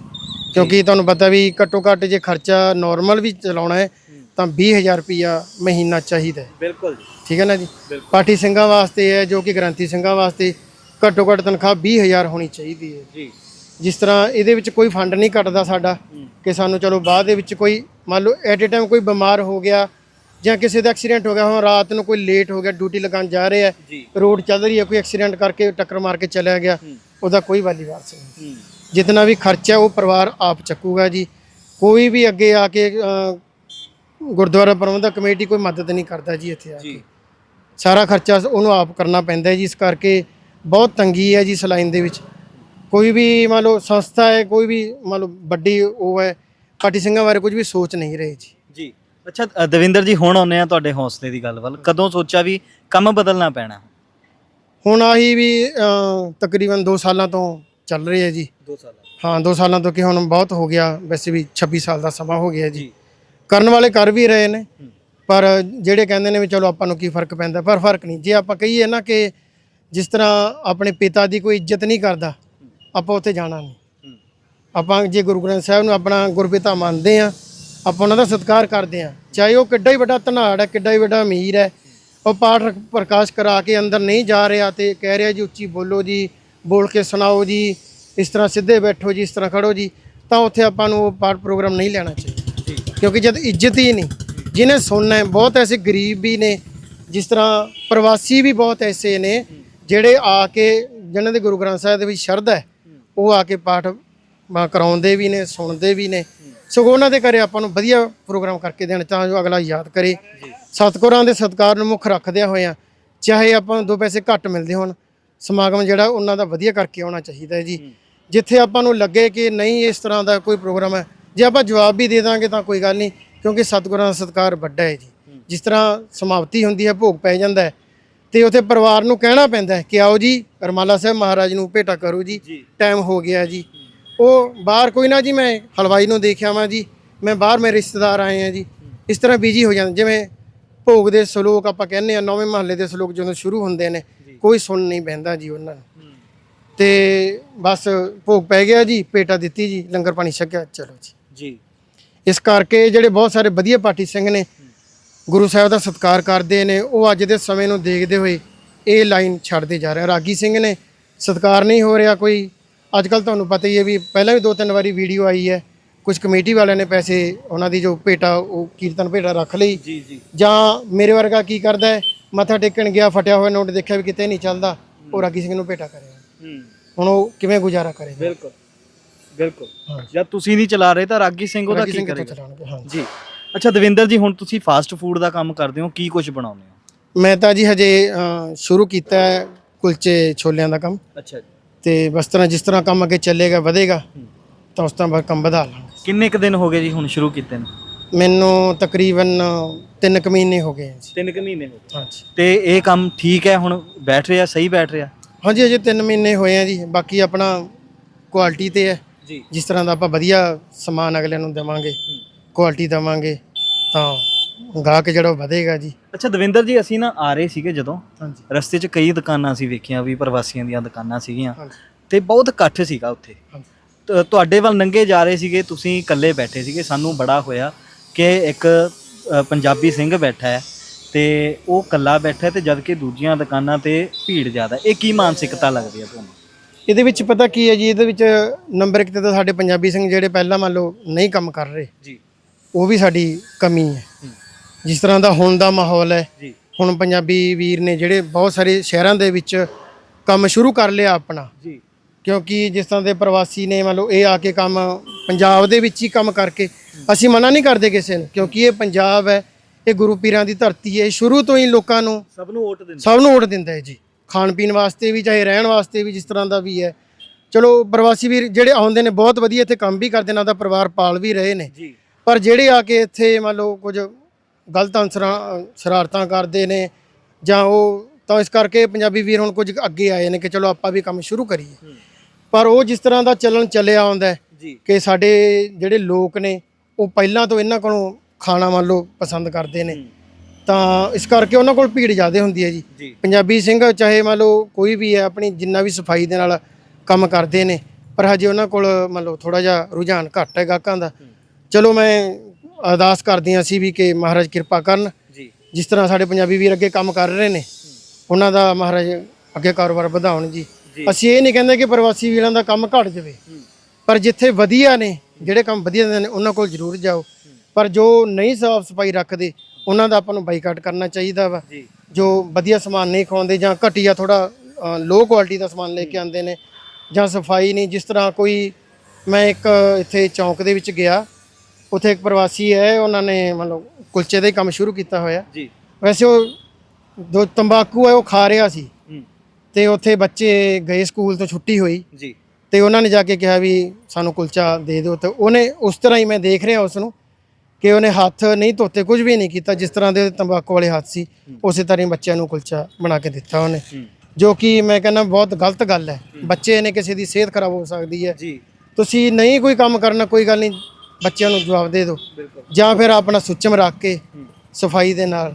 ਕਿਉਂਕਿ ਤੁਹਾਨੂੰ ਪਤਾ ਵੀ ਘੱਟੋ ਘੱਟ ਜੇ ਖਰਚਾ ਨਾਰਮਲ ਵੀ ਚਲਾਉਣਾ ਹੈ ਤਾਂ 20000 ਰੁਪਿਆ ਮਹੀਨਾ ਚਾਹੀਦਾ ਬਿਲਕੁਲ ਠੀਕ ਹੈ ਨਾ ਜੀ। ਪਾਠੀ ਸਿੰਘਾਂ ਵਾਸਤੇ ਹੈ ਜੋ ਕਿ ਗ੍ਰੰਥੀ ਸਿੰਘਾਂ ਵਾਸਤੇ ਘੱਟੋ ਘੱਟ ਤਨਖਾਹ 20000 ਹੋਣੀ ਚਾਹੀਦੀ ਹੈ। ਜੀ। ਜਿਸ ਤਰ੍ਹਾਂ ਇਹਦੇ ਵਿੱਚ ਕੋਈ ਫੰਡ ਨਹੀਂ ਕੱਟਦਾ ਸਾਡਾ ਕਿ ਸਾਨੂੰ ਚਲੋ ਬਾਅਦ ਦੇ ਵਿੱਚ ਕੋਈ ਮੰਨ ਲਓ ਐਟ ਏ ਟਾਈਮ ਕੋਈ ਬਿਮਾਰ ਹੋ ਗਿਆ ਜਾਂ ਕਿਸੇ ਦਾ ਐਕਸੀਡੈਂਟ ਹੋ ਗਿਆ ਹੁਣ ਰਾਤ ਨੂੰ ਕੋਈ ਲੇਟ ਹੋ ਗਿਆ ਡਿਊਟੀ ਲਗਾਉਣ ਜਾ ਰਹੇ ਰੋਡ ਚੱਲ ਰਹੀ ਹੈ ਕੋਈ ਐਕਸੀਡੈਂਟ ਕਰਕੇ ਟੱਕਰ ਮਾਰ ਕੇ ਚਲਿਆ ਗਿਆ ਉਹਦਾ ਕੋਈ ਵਾਲੀ ਵਾਰਸ ਨਹੀਂ। ਹੂੰ। ਜਿਤਨਾ ਵੀ ਖਰਚਾ ਉਹ ਪਰਿਵਾਰ ਆਪ ਚੱਕੂਗਾ ਜੀ। ਕੋਈ ਵੀ ਅੱਗੇ ਆ ਕੇ ਗੁਰਦੁਆਰਾ ਪ੍ਰਬੰਧਕ ਕਮੇਟੀ ਕੋਈ ਮਦਦ ਨਹੀਂ ਕਰਦਾ ਜੀ ਇੱਥੇ ਆ ਕੇ। ਸਾਰਾ ਖਰਚਾ ਉਹਨੂੰ ਆਪ ਕਰਨਾ ਪੈਂਦਾ ਜੀ ਇਸ ਕਰਕੇ ਬਹੁਤ ਤੰਗੀ ਹੈ ਜੀ ਇਸ ਲਾਈਨ ਦੇ ਵਿੱਚ। ਕੋਈ ਵੀ ਮੰਨ ਲਓ ਸੰਸਥਾ ਹੈ ਕੋਈ ਵੀ ਮੰਨ ਲਓ ਵੱਡੀ ਉਹ ਹੈ ਪਾਰਟੀ ਸਿੰਘਾਂ ਬਾਰੇ ਕੁਝ ਵੀ ਸੋਚ ਨਹੀਂ ਰਹੇ ਜੀ। ਜੀ। ਅੱਛਾ ਅ, ਦਵਿੰਦਰ ਜੀ ਹੁਣ ਆਉਂਦੇ ਆ ਤੁਹਾਡੇ ਹੌਸਲੇ ਦੀ ਗੱਲ ਵੱਲ। ਕਦੋਂ ਸੋਚਿਆ ਵੀ ਕੰਮ ਬਦਲਣਾ ਪੈਣਾ? ਹੁਣ ਆਹੀ ਵੀ ਤਕਰੀਬਨ 2 ਸਾਲਾਂ ਤੋਂ ਚੱਲ ਰਹੀ ਹੈ ਜੀ। 2 ਸਾਲ ਹਾਂ 2 ਸਾਲਾਂ ਤੋਂ ਕਿ ਹੁਣ ਬਹੁਤ ਹੋ ਗਿਆ ਵੈਸੇ ਵੀ 26 ਸਾਲ ਦਾ ਸਮਾਂ ਹੋ ਗਿਆ ਜੀ। ਜੀ। ਕਰਨ ਵਾਲੇ ਕਰ ਵੀ ਰਹੇ ਨੇ ਪਰ ਜਿਹੜੇ ਕਹਿੰਦੇ ਨੇ ਵੀ ਚਲੋ ਆਪਾਂ ਨੂੰ ਕੀ ਫ਼ਰਕ ਪੈਂਦਾ ਪਰ ਫ਼ਰਕ ਨਹੀਂ। ਜੇ ਆਪਾਂ ਕਹੀਏ ਨਾ ਕਿ ਜਿਸ ਤਰ੍ਹਾਂ ਆਪਣੇ ਪਿਤਾ ਦੀ ਕੋਈ ਇੱਜ਼ਤ ਨਹੀਂ ਕਰਦਾ ਆਪਾਂ ਉੱਥੇ ਜਾਣਾ ਨਹੀਂ। ਆਪਾਂ ਜੇ ਗੁਰੂ ਗ੍ਰੰਥ ਸਾਹਿਬ ਨੂੰ ਆਪਣਾ ਗੁਰਪਿਤਾ ਮੰਨਦੇ ਆ ਆਪਾਂ ਉਹਨਾਂ ਦਾ ਸਤਿਕਾਰ ਕਰਦੇ ਆ ਚਾਹੇ ਉਹ ਕਿੱਡਾ ਹੀ ਵੱਡਾ ਧਨਾੜ ਹੈ ਕਿੱਡਾ ਹੀ ਵੱਡਾ ਅਮੀਰ ਹੈ ਉਹ ਪਾਠ ਪ੍ਰਕਾਸ਼ ਕਰਾ ਕੇ ਅੰਦਰ ਨਹੀਂ ਜਾ ਰਿਹਾ ਤੇ ਕਹਿ ਰਿਹਾ ਜੀ ਉੱਚੀ ਬੋਲੋ ਜੀ ਬੋਲ ਕੇ ਸੁਣਾਓ ਜੀ ਇਸ ਤਰ੍ਹਾਂ ਸਿੱਧੇ ਬੈਠੋ ਜੀ ਇਸ ਤਰ੍ਹਾਂ ਖੜੋ ਜੀ ਤਾਂ ਉੱਥੇ ਆਪਾਂ ਨੂੰ ਉਹ ਪਾਠ ਪ੍ਰੋਗਰਾਮ ਨਹੀਂ ਲੈਣਾ ਚਾਹੀਦਾ। ਕਿਉਂਕਿ ਜਦ ਇੱਜ਼ਤ ਹੀ ਨਹੀਂ ਜਿਹਨੇ ਸੁਣਨਾ ਹੈ ਬਹੁਤ ਐਸੇ ਗਰੀਬ ਵੀ ਨੇ ਜਿਸ ਤਰ੍ਹਾਂ ਪ੍ਰਵਾਸੀ ਵੀ ਬਹੁਤ ਐਸੇ ਨੇ ਜਿਹੜੇ ਆ ਕੇ ਜਿਨ੍ਹਾਂ ਦੇ ਗੁਰੂ ਗ੍ਰੰਥ ਸਾਹਿਬ ਦੇ ਵਿੱਚ ਸ਼ਰਧਾ ਹੈ ਉਹ ਆ ਕੇ ਪਾਠ ਮ- ਕਰਾਉਂਦੇ ਵੀ ਨੇ ਸੁਣਦੇ ਵੀ ਨੇ। ਸਗੋਂ ਉਹਨਾਂ ਦੇ ਘਰੇ ਆਪਾਂ ਨੂੰ ਵਧੀਆ ਪ੍ਰੋਗਰਾਮ ਕਰਕੇ ਦੇਣ ਤਾਂ ਜੋ ਅਗਲਾ ਯਾਦ ਕਰੇ। ਸਤਿਗੁਰਾਂ ਦੇ ਸਤਿਕਾਰ ਨੂੰ ਮੁੱਖ ਰੱਖਦਿਆਂ ਹੋਇਆਂ ਚਾਹੇ ਆਪਾਂ ਨੂੰ ਦੋ ਪੈਸੇ ਘੱਟ ਮਿਲਦੇ ਹੋਣ ਸਮਾਗਮ ਜਿਹੜਾ ਉਹਨਾਂ ਦਾ ਵਧੀਆ ਕਰਕੇ ਆਉਣਾ ਚਾਹੀਦਾ ਹੈ ਜੀ। ਜਿੱਥੇ ਆਪਾਂ ਨੂੰ ਲੱਗੇ ਕਿ ਨਹੀਂ ਇਸ ਤਰ੍ਹਾਂ ਦਾ ਕੋਈ ਪ੍ਰੋਗਰਾਮ ਹੈ ਜੇ ਆਪਾਂ ਜਵਾਬ ਵੀ ਦੇ ਦਾਂਗੇ ਤਾਂ ਕੋਈ ਗੱਲ ਨਹੀਂ ਕਿਉਂਕਿ ਸਤਿਗੁਰਾਂ ਦਾ ਸਤਿਕਾਰ ਵੱਡਾ ਹੈ ਜੀ। ਜਿਸ ਤਰ੍ਹਾਂ ਸਮਾਪਤੀ ਹੁੰਦੀ ਹੈ ਭੋਗ ਪੈ ਜਾਂਦਾ ਹੈ ਤੇ ਉਥੇ ਪਰਿਵਾਰ ਨੂੰ ਕਹਿਣਾ ਪੈਂਦਾ ਹੈ ਕਿ ਆਓ ਜੀ ਰਮਾਲਾ ਸਾਹਿਬ ਮਹਾਰਾਜ ਨੂੰ ਭੇਟਾ ਕਰੋ ਜੀ ਟਾਈਮ ਹੋ ਗਿਆ ਜੀ। ਉਹ ਬਾਹਰ ਕੋਈ ਨਾ ਜੀ ਮੈਂ ਹਲਵਾਈ ਨੂੰ ਦੇਖਿਆ ਵਾਂ ਜੀ ਮੈਂ ਬਾਹਰ ਮੇਰੇ ਰਿਸ਼ਤੇਦਾਰ ਆਏ ਆ ਜੀ। ਇਸ ਤਰ੍ਹਾਂ ਬਿਜ਼ੀ ਹੋ ਜਾਂਦੇ ਜਿਵੇਂ ਭੋਗ ਦੇ ਸ਼ਲੋਕ ਆਪਾਂ ਕਹਿੰਦੇ ਆ ਨੌਵੇਂ ਮਹੱਲੇ ਦੇ ਸ਼ਲੋਕ ਜਦੋਂ ਸ਼ੁਰੂ ਹੁੰਦੇ ਨੇ ਕੋਈ ਸੁਣ ਨਹੀਂ ਬਹਿੰਦਾ ਜੀ ਉਹਨਾਂ ਨੂੰ। ਤੇ ਬਸ ਭੋਗ ਪੈ ਗਿਆ ਜੀ ਭੇਟਾ ਦਿੱਤੀ ਜੀ ਲੰਗਰ ਪਾਣੀ ਛਕਿਆ ਚਲੋ ਜੀ। ਜੀ। ਇਸ ਕਰਕੇ ਜਿਹੜੇ ਬਹੁਤ ਸਾਰੇ ਵਧੀਆ ਪਾਰਟੀ ਸਿੰਘ ਨੇ ਗੁਰੂ ਸਾਹਿਬ ਦਾ ਸਤਿਕਾਰ ਕਰਦੇ ਨੇ ਉਹ ਅੱਜ ਦੇ ਸਮੇਂ ਨੂੰ ਦੇਖਦੇ ਹੋਏ ਇਹ ਲਾਈਨ ਛੱਡਦੇ ਜਾ ਰਹੇ। ਰਾਗੀ ਸਿੰਘ ਨੇ ਸਤਿਕਾਰ ਨਹੀਂ ਹੋ ਰਿਹਾ ਕੋਈ। ਅੱਜ ਕੱਲ ਤੁਹਾਨੂੰ ਪਤਾ ਹੀ ਹੈ ਵੀ ਪਹਿਲਾਂ ਵੀ ਦੋ ਤਿੰਨ ਵਾਰੀ ਵੀਡੀਓ ਆਈ ਹੈ। ਕੁਝ ਕਮੇਟੀ ਵਾਲਿਆਂ ਨੇ ਪੈਸੇ ਉਹਨਾਂ ਦੀ ਜੋ ਭੇਟਾ ਉਹ ਕੀਰਤਨ ਭੇਟਾ ਰੱਖ ਲਈ। ਜੀ ਜੀ। ਜਾਂ ਮੇਰੇ ਵਰਗਾ ਕੀ ਕਰਦਾ ਹੈ? ਮੱਥਾ ਟੇਕਣ ਗਿਆ ਫਟਿਆ ਹੋਇਆ ਨੋਟ ਦੇਖਿਆ ਵੀ ਕਿਤੇ ਨਹੀਂ ਚੱਲਦਾ। ਉਹ ਰਾਗੀ ਸਿੰਘ ਨੂੰ ਭੇਟਾ ਕਰਿਆ। ਹੁਣ ਉਹ ਕਿਵੇਂ ਗੁਜ਼ਾਰਾ ਕਰੇਗਾ ਬਿਲਕੁਲ ਬਿਲਕੁਲ। ਜਦ ਤੁਸੀਂ ਨਹੀਂ ਚਲਾ ਰਹੇ ਤਾਂ ਰਾਗੀ ਸਿੰਘ ਉਹਦਾ ਕੀ ਕਰੇਗਾ? ਜੀ। ਅੱਛਾ ਦਵਿੰਦਰ ਜੀ ਹੁਣ ਤੁਸੀਂ ਫਾਸਟ ਫੂਡ ਦਾ ਕੰਮ ਕਰਦੇ ਹੋ ਕੀ ਕੁਝ ਬਣਾਉਂਦੇ ਹੋ? ਮੈਂ ਤਾਂ ਜੀ ਹਜੇ ਅ, ਸ਼ੁਰੂ ਕੀਤਾ ਹੈ ਕੁਲਚੇ ਛੋਲਿਆਂ ਦਾ ਕੰਮ। ਅੱਛਾ ਜੀ। ਤੇ ਬਸ ਤਰ੍ਹਾਂ ਜਿਸ ਤਰ੍ਹਾਂ ਕੰਮ ਅੱਗੇ ਚੱਲੇਗਾ ਵਧੇਗਾ ਤਾਂ ਉਸ ਤਰ੍ਹਾਂ ਬਸ ਕੰਮ ਵਧਾ ਲਾਂਗੇ। ਕਿੰਨੇ ਕ ਦਿਨ ਹੋ ਗਏ ਜੀ ਹੁਣ ਸ਼ੁਰੂ ਕੀਤੇ ਨੂੰ? ਮੈਨੂੰ ਤਕਰੀਬਨ 3 ਕੁ ਮਹੀਨੇ ਹੋ ਗਏ ਹੈ ਜੀ। 3 ਕ ਮਹੀਨੇ ਹੋ ਗਏ। ਹਾਂਜੀ ਤੇ ਇਹ ਕੰਮ ਠੀਕ ਹੈ ਹੁਣ ਬੈਠ ਰਿਹਾ ਸਹੀ ਬੈਠ ਰਿਹਾ? ਹਾਂਜੀ ਅਜੇ 3 ਮਹੀਨੇ ਹੋਏ ਆ ਜੀ। ਬਾਕੀ ਆਪਣਾ ਕੁਆਲਿਟੀ ਤੇ ਹੈ। ਜੀ। ਜਿਸ ਤਰ੍ਹਾਂ ਦਾ ਆਪਾਂ ਵਧੀਆ ਸਮਾਨ ਅਗਲੇ ਨੂੰ ਦੇਵਾਂਗੇ। ਕੁਆਲਿਟੀ ਦੇਵਾਂਗੇ ਤਾਂ ਗਾਹਕ ਜਿਹੜਾ ਉਹ ਵਧੇਗਾ ਜੀ। ਅੱਛਾ ਦਵਿੰਦਰ ਜੀ ਅਸੀਂ ਨਾ ਆ ਰਹੇ ਸੀਗੇ ਜਦੋਂ। ਹਾਂਜੀ। ਰਸਤੇ 'ਚ ਕਈ ਦੁਕਾਨਾਂ ਅਸੀਂ ਵੇਖੀਆਂ ਵੀ ਪ੍ਰਵਾਸੀਆਂ ਦੀਆਂ ਦੁਕਾਨਾਂ ਸੀਗੀਆਂ। ਹਾਂਜੀ। ਤੇ ਬਹੁਤ ਇਕੱਠ ਸੀਗਾ ਉੱਥੇ। ਹਾਂਜੀ। ਤ- ਤੁਹਾਡੇ ਵੱਲ ਨੰਗੇ ਜਾ ਰਹੇ ਸੀਗੇ ਤੁਸੀਂ ਇਕੱਲੇ ਬੈਠੇ ਸੀਗੇ। ਸਾਨੂੰ ਬੜਾ ਹੋਇਆ ਕਿ ਇੱਕ ਅ, ਪੰਜਾਬੀ ਸਿੰਘ ਬੈਠਾ ਹੈ ਤੇ ਉਹ ਇਕੱਲਾ ਬੈਠਾ ਹੈ ਤੇ ਜਦ ਕਿ ਦੂਜੀਆਂ ਦੁਕਾਨਾਂ ਤੇ ਭੀੜ ਜ਼ਿਆਦਾ ਹੈ। ਇਹ ਕੀ ਮਾਨਸਿਕਤਾ ਲੱਗਦੀ ਹੈ ਤੁਹਾਨੂੰ? ਇਹਦੇ ਵਿੱਚ ਪਤਾ ਕੀ ਹੈ ਜੀ ਇਹਦੇ ਵਿੱਚ ਨੰਬਰ ਇੱਕ ਤੇ ਤਾਂ ਸਾਡੇ ਪੰਜਾਬੀ ਸਿੰਘ ਜਿਹੜੇ ਪਹਿਲਾਂ ਮੰਨ ਲਓ ਨਹੀਂ ਕੰਮ ਕਰ ਰਹੇ। ਜੀ। ਉਹ ਵੀ ਸਾਡੀ ਕਮੀ ਹੈ। ਜਿਸ ਤਰ੍ਹਾਂ ਦਾ ਹੁਣ ਦਾ ਮਾਹੌਲ ਹੈ ਹੁਣ ਪੰਜਾਬੀ ਵੀਰ ਨੇ ਜਿਹੜੇ ਬਹੁਤ ਸਾਰੇ ਸ਼ਹਿਰਾਂ ਦੇ ਵਿੱਚ ਕੰਮ ਸ਼ੁਰੂ ਕਰ ਲਿਆ ਆਪਣਾ। ਜੀ। ਕਿਉਂਕਿ ਜਿਸ ਤਰ੍ਹਾਂ ਦੇ ਪ੍ਰਵਾਸੀ ਨੇ ਮੰਨ ਲਓ ਇਹ ਆ ਕੇ ਕੰਮ ਪੰਜਾਬ ਦੇ ਵਿੱਚ ਹੀ ਕੰਮ ਕਰਕੇ ਅਸੀਂ ਮਨਾ ਨਹੀਂ ਕਰਦੇ ਕਿਸੇ ਨੂੰ ਕਿਉਂਕਿ ਇਹ ਪੰਜਾਬ ਹੈ ਇਹ ਗੁਰੂ ਪੀਰਾਂ ਦੀ ਧਰਤੀ ਹੈ ਸ਼ੁਰੂ ਤੋਂ ਹੀ ਲੋਕਾਂ ਨੂੰ ਸਭ ਨੂੰ ਵੋਟ ਦਿੰਦੇ। ਸਭ ਨੂੰ ਵੋਟ ਦਿੰਦਾ ਹੈ ਜੀ। ਖਾਣ ਪੀਣ ਵਾਸਤੇ ਵੀ ਚਾਹੇ ਰਹਿਣ ਵਾਸਤੇ ਵੀ ਜਿਸ ਤਰ੍ਹਾਂ ਦਾ ਵੀ ਹੈ। ਚਲੋ ਪ੍ਰਵਾਸੀ ਵੀਰ ਜਿਹੜੇ ਆਉਂਦੇ ਨੇ ਬਹੁਤ ਵਧੀਆ ਇੱਥੇ ਕੰਮ ਵੀ ਕਰਦੇ ਨੇ ਆਪਦਾ ਪਰਿਵਾਰ ਪਾਲ ਵੀ ਰਹੇ ਨੇ। ਜੀ। ਪਰ ਜਿਹੜੇ ਆ ਕੇ ਇੱਥੇ ਮੰਨ ਲਓ ਕੁਝ ਗਲਤ ਅਨਸਰਾਂ ਸ਼ਰਾਰਤਾਂ ਕਰਦੇ ਨੇ ਜਾਂ ਉਹ ਤਾਂ ਇਸ ਕਰਕੇ ਪੰਜਾਬੀ ਵੀਰ ਹੁਣ ਕੁਝ ਅੱਗੇ ਆਏ ਨੇ ਕਿ ਚਲੋ ਆਪਾਂ ਵੀ ਕੰਮ ਸ਼ੁਰੂ ਕਰੀਏ। ਪਰ ਉਹ ਜਿਸ ਤਰ੍ਹਾਂ ਦਾ ਚੱਲਣ ਚੱਲਿਆ ਆਉਂਦਾ ਕਿ ਸਾਡੇ ਜਿਹੜੇ ਲੋਕ ਨੇ ਉਹ ਪਹਿਲਾਂ ਤੋਂ ਇਹਨਾਂ ਕੋਲੋਂ ਖਾਣਾ ਮੰਨ ਲਓ ਪਸੰਦ ਕਰਦੇ ਨੇ। ਤਾਂ ਇਸ ਕਰਕੇ ਉਹਨਾਂ ਕੋਲ ਭੀੜ ਜ਼ਿਆਦਾ ਹੁੰਦੀ ਹੈ ਜੀ। ਜੀ। ਪੰਜਾਬੀ ਸਿੰਘ ਚਾਹੇ ਮੰਨ ਲਓ ਕੋਈ ਵੀ ਹੈ ਆਪਣੀ ਜਿੰਨਾ ਵੀ ਸਫ਼ਾਈ ਦੇ ਨਾਲ ਕੰਮ ਕਰਦੇ ਨੇ ਪਰ ਹਜੇ ਉਹਨਾਂ ਕੋਲ ਮੰਨ ਲਓ ਥੋੜਾ ਜਿਹਾ ਰੁਝਾਨ ਘੱਟ ਹੈ ਗਾਹਕਾਂ ਦਾ। ਚਲੋ ਮੈਂ ਅਰਦਾਸ ਕਰਦੀ ਹਾਂ ਅਸੀਂ ਵੀ ਕਿ ਮਹਾਰਾਜ ਕਿਰਪਾ ਕਰਨ। ਜੀ। ਜਿਸ ਤਰ੍ਹਾਂ ਸਾਡੇ ਪੰਜਾਬੀ ਵੀਰ ਅੱਗੇ ਕੰਮ ਕਰ ਰਹੇ ਨੇ ਉਹਨਾਂ ਦਾ ਮਹਾਰਾਜ ਅੱਗੇ ਕਾਰੋਬਾਰ ਵਧਾਉਣ ਜੀ। ਅਸੀਂ ਇਹ ਨਹੀਂ ਕਹਿੰਦੇ ਕਿ ਪ੍ਰਵਾਸੀ ਵੀਰਾਂ ਦਾ ਕੰਮ ਘਟ ਜਾਵੇ। ਪਰ ਜਿੱਥੇ ਵਧੀਆ ਨੇ ਜਿਹੜੇ ਕੰਮ ਵਧੀਆ ਨੇ ਉਹਨਾਂ ਕੋਲ ਜ਼ਰੂਰ ਜਾਓ। ਪਰ ਜੋ ਨਹੀਂ ਸਾਫ਼ ਸਫ਼ਾਈ ਰੱਖਦੇ ਉਹਨਾਂ ਦਾ ਆਪਾਂ ਨੂੰ ਬਾਈਕਾਟ ਕਰਨਾ ਚਾਹੀਦਾ ਵਾ। ਜੀ। ਜੋ ਵਧੀਆ ਸਮਾਨ ਨਹੀਂ ਖਵਾਉਂਦੇ ਜਾਂ ਘਟੀਆ ਥੋੜਾ ਲੋ ਕੁਆਲਿਟੀ ਦਾ ਸਮਾਨ ਲੈ ਕੇ ਆਉਂਦੇ ਨੇ ਜਾਂ ਸਫ਼ਾਈ ਨਹੀਂ। ਜਿਸ ਤਰ੍ਹਾਂ ਕੋਈ ਮੈਂ ਇੱਕ ਇੱਥੇ ਚੌਂਕ ਦੇ ਵਿੱਚ ਗਿਆ ਉੱਥੇ ਇੱਕ ਪ੍ਰਵਾਸੀ ਹੈ ਉਹਨਾਂ ਨੇ ਮਤਲਬ ਕੁਲਚੇ ਦਾ ਹੀ ਕੰਮ ਸ਼ੁਰੂ ਕੀਤਾ ਹੋਇਆ। ਜੀ। ਵੈਸੇ ਉਹ ਜੋ ਤੰਬਾਕੂ ਹੈ ਉਹ ਖਾ ਰਿਹਾ ਸੀ। ਤੇ ਉੱਥੇ ਬੱਚੇ ਗਏ ਸਕੂਲ ਤੋਂ ਛੁੱਟੀ ਹੋਈ। ਜੀ। ਤੇ ਉਹਨਾਂ ਨੇ ਜਾ ਕੇ ਕਿਹਾ ਵੀ ਸਾਨੂੰ ਕੁਲਚਾ ਦੇ ਦਿਓ। ਤੇ ਉਹਨੇ ਉਸ ਤਰ੍ਹਾਂ ਹੀ ਮੈਂ ਦੇਖ ਰਿਹਾ ਉਸ ਨੂੰ ਕਿ ਉਹਨੇ ਹੱਥ ਨਹੀਂ ਧੋਤੇ ਕੁਝ ਵੀ ਨਹੀਂ ਕੀਤਾ। ਜਿਸ ਤਰ੍ਹਾਂ ਦੇ ਤੰਬਾਕੂ ਵਾਲੇ ਹੱਥ ਸੀ ਉਸੇ ਤਰ੍ਹਾਂ ਹੀ ਬੱਚਿਆਂ ਨੂੰ ਕੁਲਚਾ ਬਣਾ ਕੇ ਦਿੱਤਾ ਉਹਨੇ। ਜੋ ਕਿ ਮੈਂ ਕਹਿੰਦਾ ਬਹੁਤ ਗਲਤ ਗੱਲ ਹੈ। ਬੱਚੇ ਨੇ ਕਿਸੇ ਦੀ ਸਿਹਤ ਖਰਾਬ ਹੋ ਸਕਦੀ ਹੈ। ਜੀ। ਤੁਸੀਂ ਨਹੀਂ ਕੋਈ ਕੰਮ ਕਰਨਾ ਕੋਈ ਗੱਲ ਨਹੀਂ। ਬੱਚਿਆਂ ਨੂੰ ਜਵਾਬ ਦੇ ਦਿਓ। ਜਾਂ ਫਿਰ ਆਪਣਾ ਸੁੱਚਮ ਰੱਖ ਕੇ। ਸਫ਼ਾਈ ਦੇ ਨਾਲ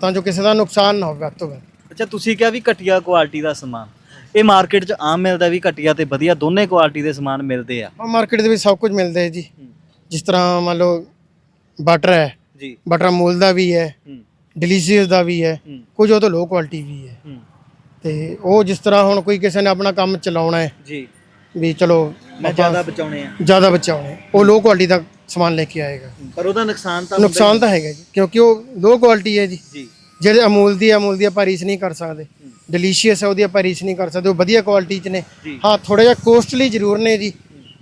ਤਾਂ ਜੋ ਕਿਸੇ ਦਾ ਨੁਕਸਾਨ ਨਾ ਹੋਵੇ ਤੋਂ ਵੱਧ ਅੱਛਾ ਤੁਸੀਂ ਕਿਹਾ ਵੀ ਘਟੀਆ ਕੁਆਲਿਟੀ ਦਾ ਸਮਾਨ। ਇਹ ਮਾਰਕੀਟ 'ਚ ਆਮ ਮਿਲਦਾ ਵੀ ਘਟੀਆ ਤੇ ਵਧੀਆ ਦੋਨੇ ਕੁਆਲਿਟੀ ਦੇ ਸਮਾਨ ਮਿਲਦੇ ਆ। ਮਾਰਕੀਟ ਦੇ ਵਿੱਚ ਸਭ ਕੁਝ ਮਿਲਦਾ ਹੈ। ਜੀ ਜਿਸ ਤਰ੍ਹਾਂ ਮੰਨ ਲਓ ਬਟਰ ਹੈ ਜੀ। ਬਟਰ ਅਮੂਲ ਦਾ ਵੀ ਹੈ ਡਿਲੀਸ਼ੀਅਸ ਦਾ ਵੀ ਹੈ ਕੁਝ ਉਹ ਤੋਂ ਲੋ ਕੁਆਲਿਟੀ ਵੀ ਹੂੰ। ਤੇ ਉਹ ਜਿਸ ਤਰ੍ਹਾਂ ਹੁਣ ਕੋਈ ਕਿਸੇ ਨੇ ਆਪਣਾ ਕੰਮ ਚਲਾਉਣਾ ਹੈ ਜੀ। ਵੀ ਚਲੋ ਮੈਂ ਜ਼ਿਆਦਾ ਬਚਾਉਣੇ ਆ। ਜ਼ਿਆਦਾ ਬਚਾਉਣਾ। ਉਹ ਲੋ ਕੁਆਲਿਟੀ ਦਾ ਸਮਾਨ ਲੈ ਕੇ ਆਏਗਾ। ਪਰ ਉਹਦਾ ਨੁਕਸਾਨ ਤਾਂ ਨੁਕਸਾਨ ਤਾਂ ਹੈਗਾ ਜੀ ਕਿਉਂਕਿ ਉਹ ਲੋ ਕੁਆਲਿਟੀ ਹੈ ਜੀ। ਜੀ। ਜਿਹੜੇ ਅਮੂਲ ਦੀ ਅਮੂਲ ਦੀ ਆਪਾਂ ਰੀਸ ਨਹੀਂ ਕਰ ਸਕਦੇ। ਡਿਲੀਸ਼ੀਅਸ ਹੈ ਉਹਦੀ ਆਪਾਂ ਰੀਸ ਨਹੀਂ ਕਰ ਸਕਦੇ। ਉਹ ਵਧੀਆ ਕੁਆਲਿਟੀ ਚ ਨੇ। ਹਾਂ ਥੋੜਾ ਜਿਹਾ ਕੋਸਟਲੀ ਜ਼ਰੂਰ ਨੇ ਜੀ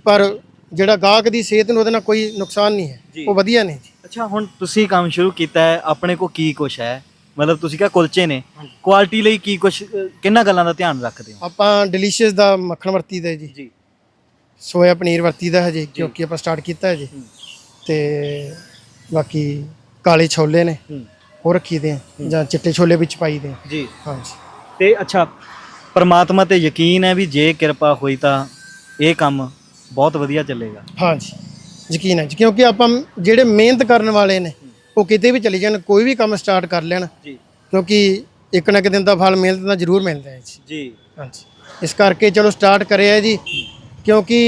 ਪਰ ਜਿਹੜਾ ਗਾਹਕ ਦੀ ਸਿਹਤ ਨੂੰ ਉਹਦੇ ਨਾਲ ਕੋਈ ਨੁਕਸਾਨ ਨਹੀਂ। ਹੈ। ਉਹ ਵਧੀਆ ਨੇ ਜੀ। ਅੱਛਾ ਹੁਣ ਤੁਸੀਂ ਕੰਮ ਸ਼ੁਰੂ ਕੀਤਾ ਹੈ ਆਪਣੇ ਕੋ ਕੀ ਕੁਛ ਹੈ? ਮਤਲਬ ਤੁਸੀਂ ਕਿਹਾ ਕੁਲਚੇ ਨੇ। ਕੁਆਲਿਟੀ ਲਈ ਕੀ ਅ, ਕਿੰਨਾਂ ਗੱਲਾਂ ਦਾ ਧਿਆਨ ਰੱਖਦੇ ਹੋ? ਆਪਾਂ ਡਿਲੀਸ਼ੀਅਸ ਦਾ ਮੱਖਣ ਵਰਤੀਦਾ ਜੀ। ਜੀ। ਸੋਇਆ ਪਨੀਰ ਵਰਤੀਦਾ ਹਜੇ ਕਿਉਂਕਿ ਆਪਾਂ ਸਟਾਰਟ ਕੀਤਾ ਹੈ ਜੀ। ਤੇ ਬਾਕੀ ਕਾਲੇ ਛੋਲੇ ਨੇ ਉਹ ਰੱਖੀਦੇ ਆ ਜਾਂ ਚਿੱਟੇ ਛੋਲੇ ਵਿੱਚ ਪਾਈਦੇ ਆ। ਜੀ। ਹਾਂਜੀ। ਤੇ ਅੱਛਾ ਪਰਮਾਤਮਾ ਤੇ ਯਕੀਨ ਹੈ ਵੀ ਜੇ ਕਿਰਪਾ ਹੋਈ ਤਾਂ ਇਹ ਕੰਮ ਬਹੁਤ ਵਧੀਆ ਚੱਲੇਗਾ। ਹਾਂਜੀ। ਯਕੀਨ ਹੈ ਕਿਉਂਕਿ ਆਪਾਂ ਜਿਹੜੇ ਮਿਹਨਤ ਕਰਨ ਵਾਲੇ ਨੇ ਉਹ ਕਿਤੇ ਵੀ ਚਲੇ ਜਾਣ ਕੋਈ ਵੀ ਕੰਮ ਸਟਾਰਟ ਕਰ ਲੈਣ ਜੀ। ਕਿਉਂਕਿ ਇੱਕ ਨਾ ਇੱਕ ਦਿਨ ਦਾ ਫਲ ਮਿਹਨਤ ਦਾ ਜ਼ਰੂਰ ਮਿਲਦਾ ਹੈ ਜੀ। ਜੀ। ਹਾਂਜੀ। ਇਸ ਕਰਕੇ ਚਲੋ ਸਟਾਰਟ ਕਰਿਆ ਜੀ ਕਿਉਂਕਿ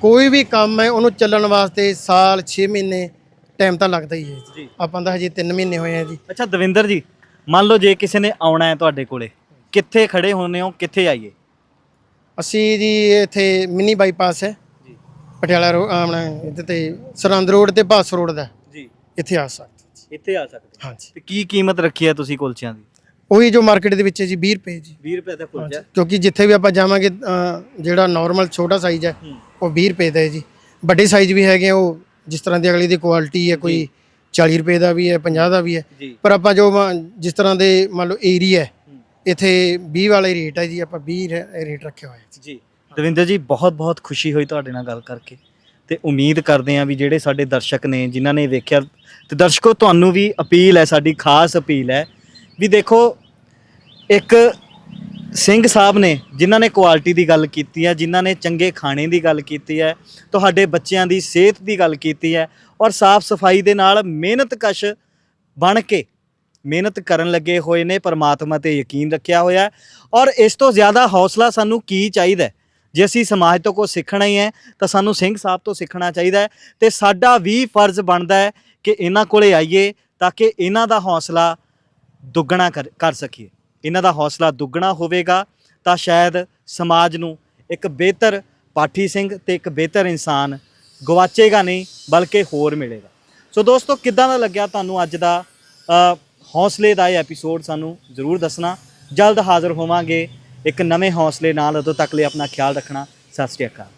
ਕੋਈ ਵੀ ਕੰਮ ਹੈ ਉਹਨੂੰ ਚੱਲਣ ਵਾਸਤੇ ਸਾਲ 6 ਮਹੀਨੇ ਟਾਈਮ ਤਾਂ ਲੱਗਦਾ ਹੀ ਹੈ ਜੀ। ਆਪਾਂ ਤਾਂ ਹਜੇ 3 ਮਹੀਨੇ ਹੋਏ ਆ ਜੀ। ਅੱਛਾ ਦਵਿੰਦਰ ਜੀ ਮੰਨ ਲਓ ਜੇ ਕਿਸੇ ਨੇ ਆਉਣਾ ਹੈ ਤੁਹਾਡੇ ਕੋਲੇ ਕਿੱਥੇ ਖੜੇ ਹੋਣੇ ਹੋ ਕਿੱਥੇ ਆਈਏ? ਅਸੀਂ ਜੀ ਇੱਥੇ ਮਿਨੀ ਬਾਈਪਾਸ ਹੈ। ਜੀ। ਪਟਿਆਲਾ ਰੋ ਆਪਣਾ ਇੱਥੇ ਤੇ ਸਰਹੰਦ ਰੋਡ ਤੇ ਬਾਸ ਰੋਡ ਦਾ। ਇੱਥੇ ਆ ਸਕਦੇ ਜੀ। ਇੱਥੇ ਆ ਸਕਦੇ। ਹਾਂਜੀ। ਤੇ ਕੀ ਕੀਮਤ ਰੱਖੀ ਹੈ ਤੁਸੀਂ ਕੁਲਚਿਆਂ ਦੀ? ਉਹੀ ਜੋ ਮਾਰਕੀਟ ਦੇ ਵਿੱਚ ਹੈ ਜੀ 20 ਰੁਪਏ ਜੀ। 20 ਰੁਪਏ ਦਾ ਕੁਲਚਾ। ਕਿਉਂਕਿ ਜਿੱਥੇ ਵੀ ਆਪਾਂ ਜਾਵਾਂਗੇ ਅ, ਜਿਹੜਾ ਨਾਰਮਲ ਛੋਟਾ ਸਾਈਜ਼ ਹੈ ਹੂੰ। ਉਹ 20 ਰੁਪਏ ਦਾ ਹੈ ਜੀ। ਵੱਡੇ ਸਾਈਜ਼ ਵੀ ਹੈਗੇ ਆ, ਉਹ ਜਿਸ ਤਰ੍ਹਾਂ ਦੀ ਅਗਲੀ ਦੀ ਕੁਆਲਿਟੀ ਹੈ ਕੋਈ 40 ਰੁਪਏ ਦਾ ਵੀ ਹੈ 50 ਦਾ ਵੀ ਹੈ। ਜੀ। ਪਰ ਆਪਾਂ ਜੋ ਮ- ਜਿਸ ਤਰ੍ਹਾਂ ਦੇ ਮੰਨ ਲਓ ਏਰੀਆ ਹੈ ਹੂੰ। ਇੱਥੇ 20 ਵਾਲੇ ਰੇਟ ਹੈ ਜੀ ਆਪਾਂ 20 ਰੇ- ਰੇਟ ਰੱਖਿਆ ਹੋਇਆ ਹੈ ਜੀ। ਦਵਿੰਦਰ ਜੀ ਬਹੁਤ ਬਹੁਤ ਖੁਸ਼ੀ ਹੋਈ ਤੁਹਾਡੇ ਨਾਲ ਗੱਲ ਕਰਕੇ। ਤੇ ਉਮੀਦ ਕਰਦੇ ਹਾਂ ਵੀ ਜਿਹੜੇ ਸਾਡੇ ਦਰਸ਼ਕ ਨੇ ਜਿਨ੍ਹਾਂ ਨੇ ਵੇਖਿਆ ਤੇ ਦਰਸ਼ਕੋ, ਤੁਹਾਨੂੰ ਵੀ ਅਪੀਲ ਹੈ, ਸਾਡੀ ਖਾਸ ਅਪੀਲ ਹੈ ਵੀ ਦੇਖੋ, ਇੱਕ ਸਿੰਘ ਸਾਹਿਬ ਨੇ, ਜਿਨ੍ਹਾਂ ਨੇ ਕੁਆਲਿਟੀ ਦੀ ਗੱਲ ਕੀਤੀ ਹੈ, ਜਿਨ੍ਹਾਂ ਨੇ ਚੰਗੇ ਖਾਣੇ ਦੀ ਗੱਲ ਕੀਤੀ ਹੈ, ਤੁਹਾਡੇ ਬੱਚਿਆਂ ਦੀ ਸਿਹਤ ਦੀ ਗੱਲ ਕੀਤੀ ਹੈ ਔਰ ਸਾਫ਼ ਸਫ਼ਾਈ ਦੇ ਨਾਲ ਮਿਹਨਤ ਕਸ਼ ਬਣ ਕੇ ਮਿਹਨਤ ਕਰਨ ਲੱਗੇ ਹੋਏ ਨੇ, ਪਰਮਾਤਮਾ ਤੇ ਯਕੀਨ ਰੱਖਿਆ ਹੋਇਆ ਔਰ ਇਸ ਤੋਂ ਜ਼ਿਆਦਾ ਹੌਸਲਾ ਸਾਨੂੰ ਕੀ ਚਾਹੀਦਾ ਜੇ ਅਸੀਂ ਸਮਾਜ ਤੋਂ ਕੁਝ ਸਿੱਖਣਾ ਹੀ ਹੈ ਤਾਂ ਸਾਨੂੰ ਸਿੰਘ ਸਾਹਿਬ ਤੋਂ ਸਿੱਖਣਾ ਚਾਹੀਦਾ ਹੈ ਤੇ ਸਾਡਾ ਵੀ ਫਰਜ਼ ਬਣਦਾ ਹੈ ਕਿ ਇਹਨਾਂ ਕੋਲੇ ਆਈਏ ਤਾਂ ਕਿ ਇਹਨਾਂ ਦਾ ਹੌਸਲਾ ਦੁੱਗਣਾ ਕਰ ਕਰ ਸਕੀਏ। ਇਹਨਾਂ ਦਾ ਹੌਸਲਾ ਦੁੱਗਣਾ ਹੋਵੇਗਾ ਤਾਂ ਸ਼ਾਇਦ ਸਮਾਜ ਨੂੰ ਇੱਕ ਬਿਹਤਰ ਪਾਠੀ ਸਿੰਘ ਤੇ ਇੱਕ ਬਿਹਤਰ ਇਨਸਾਨ ਗਵਾਚੇਗਾ ਨਹੀਂ ਬਲਕਿ ਹੋਰ ਮਿਲੇਗਾ। ਸੋ ਦੋਸਤੋ ਕਿੱਦਾਂ ਦਾ ਲੱਗਿਆ ਤੁਹਾਨੂੰ ਅੱਜ ਦਾ ਅ, ਹੌਸਲੇ ਦਾ ਇਹ ਐਪੀਸੋਡ ਸਾਨੂੰ ਜ਼ਰੂਰ ਦੱਸਣਾ। ਜਲਦ ਹਾਜ਼ਰ ਹੋਵਾਂਗੇ। ਇੱਕ ਨਵੇਂ ਹੌਸਲੇ ਨਾਲ ਉਦੋਂ ਤੱਕ ਲਈ ਆਪਣਾ ਖਿਆਲ ਰੱਖਣਾ। ਸਤਿ ਸ਼੍ਰੀ ਅਕਾਲ।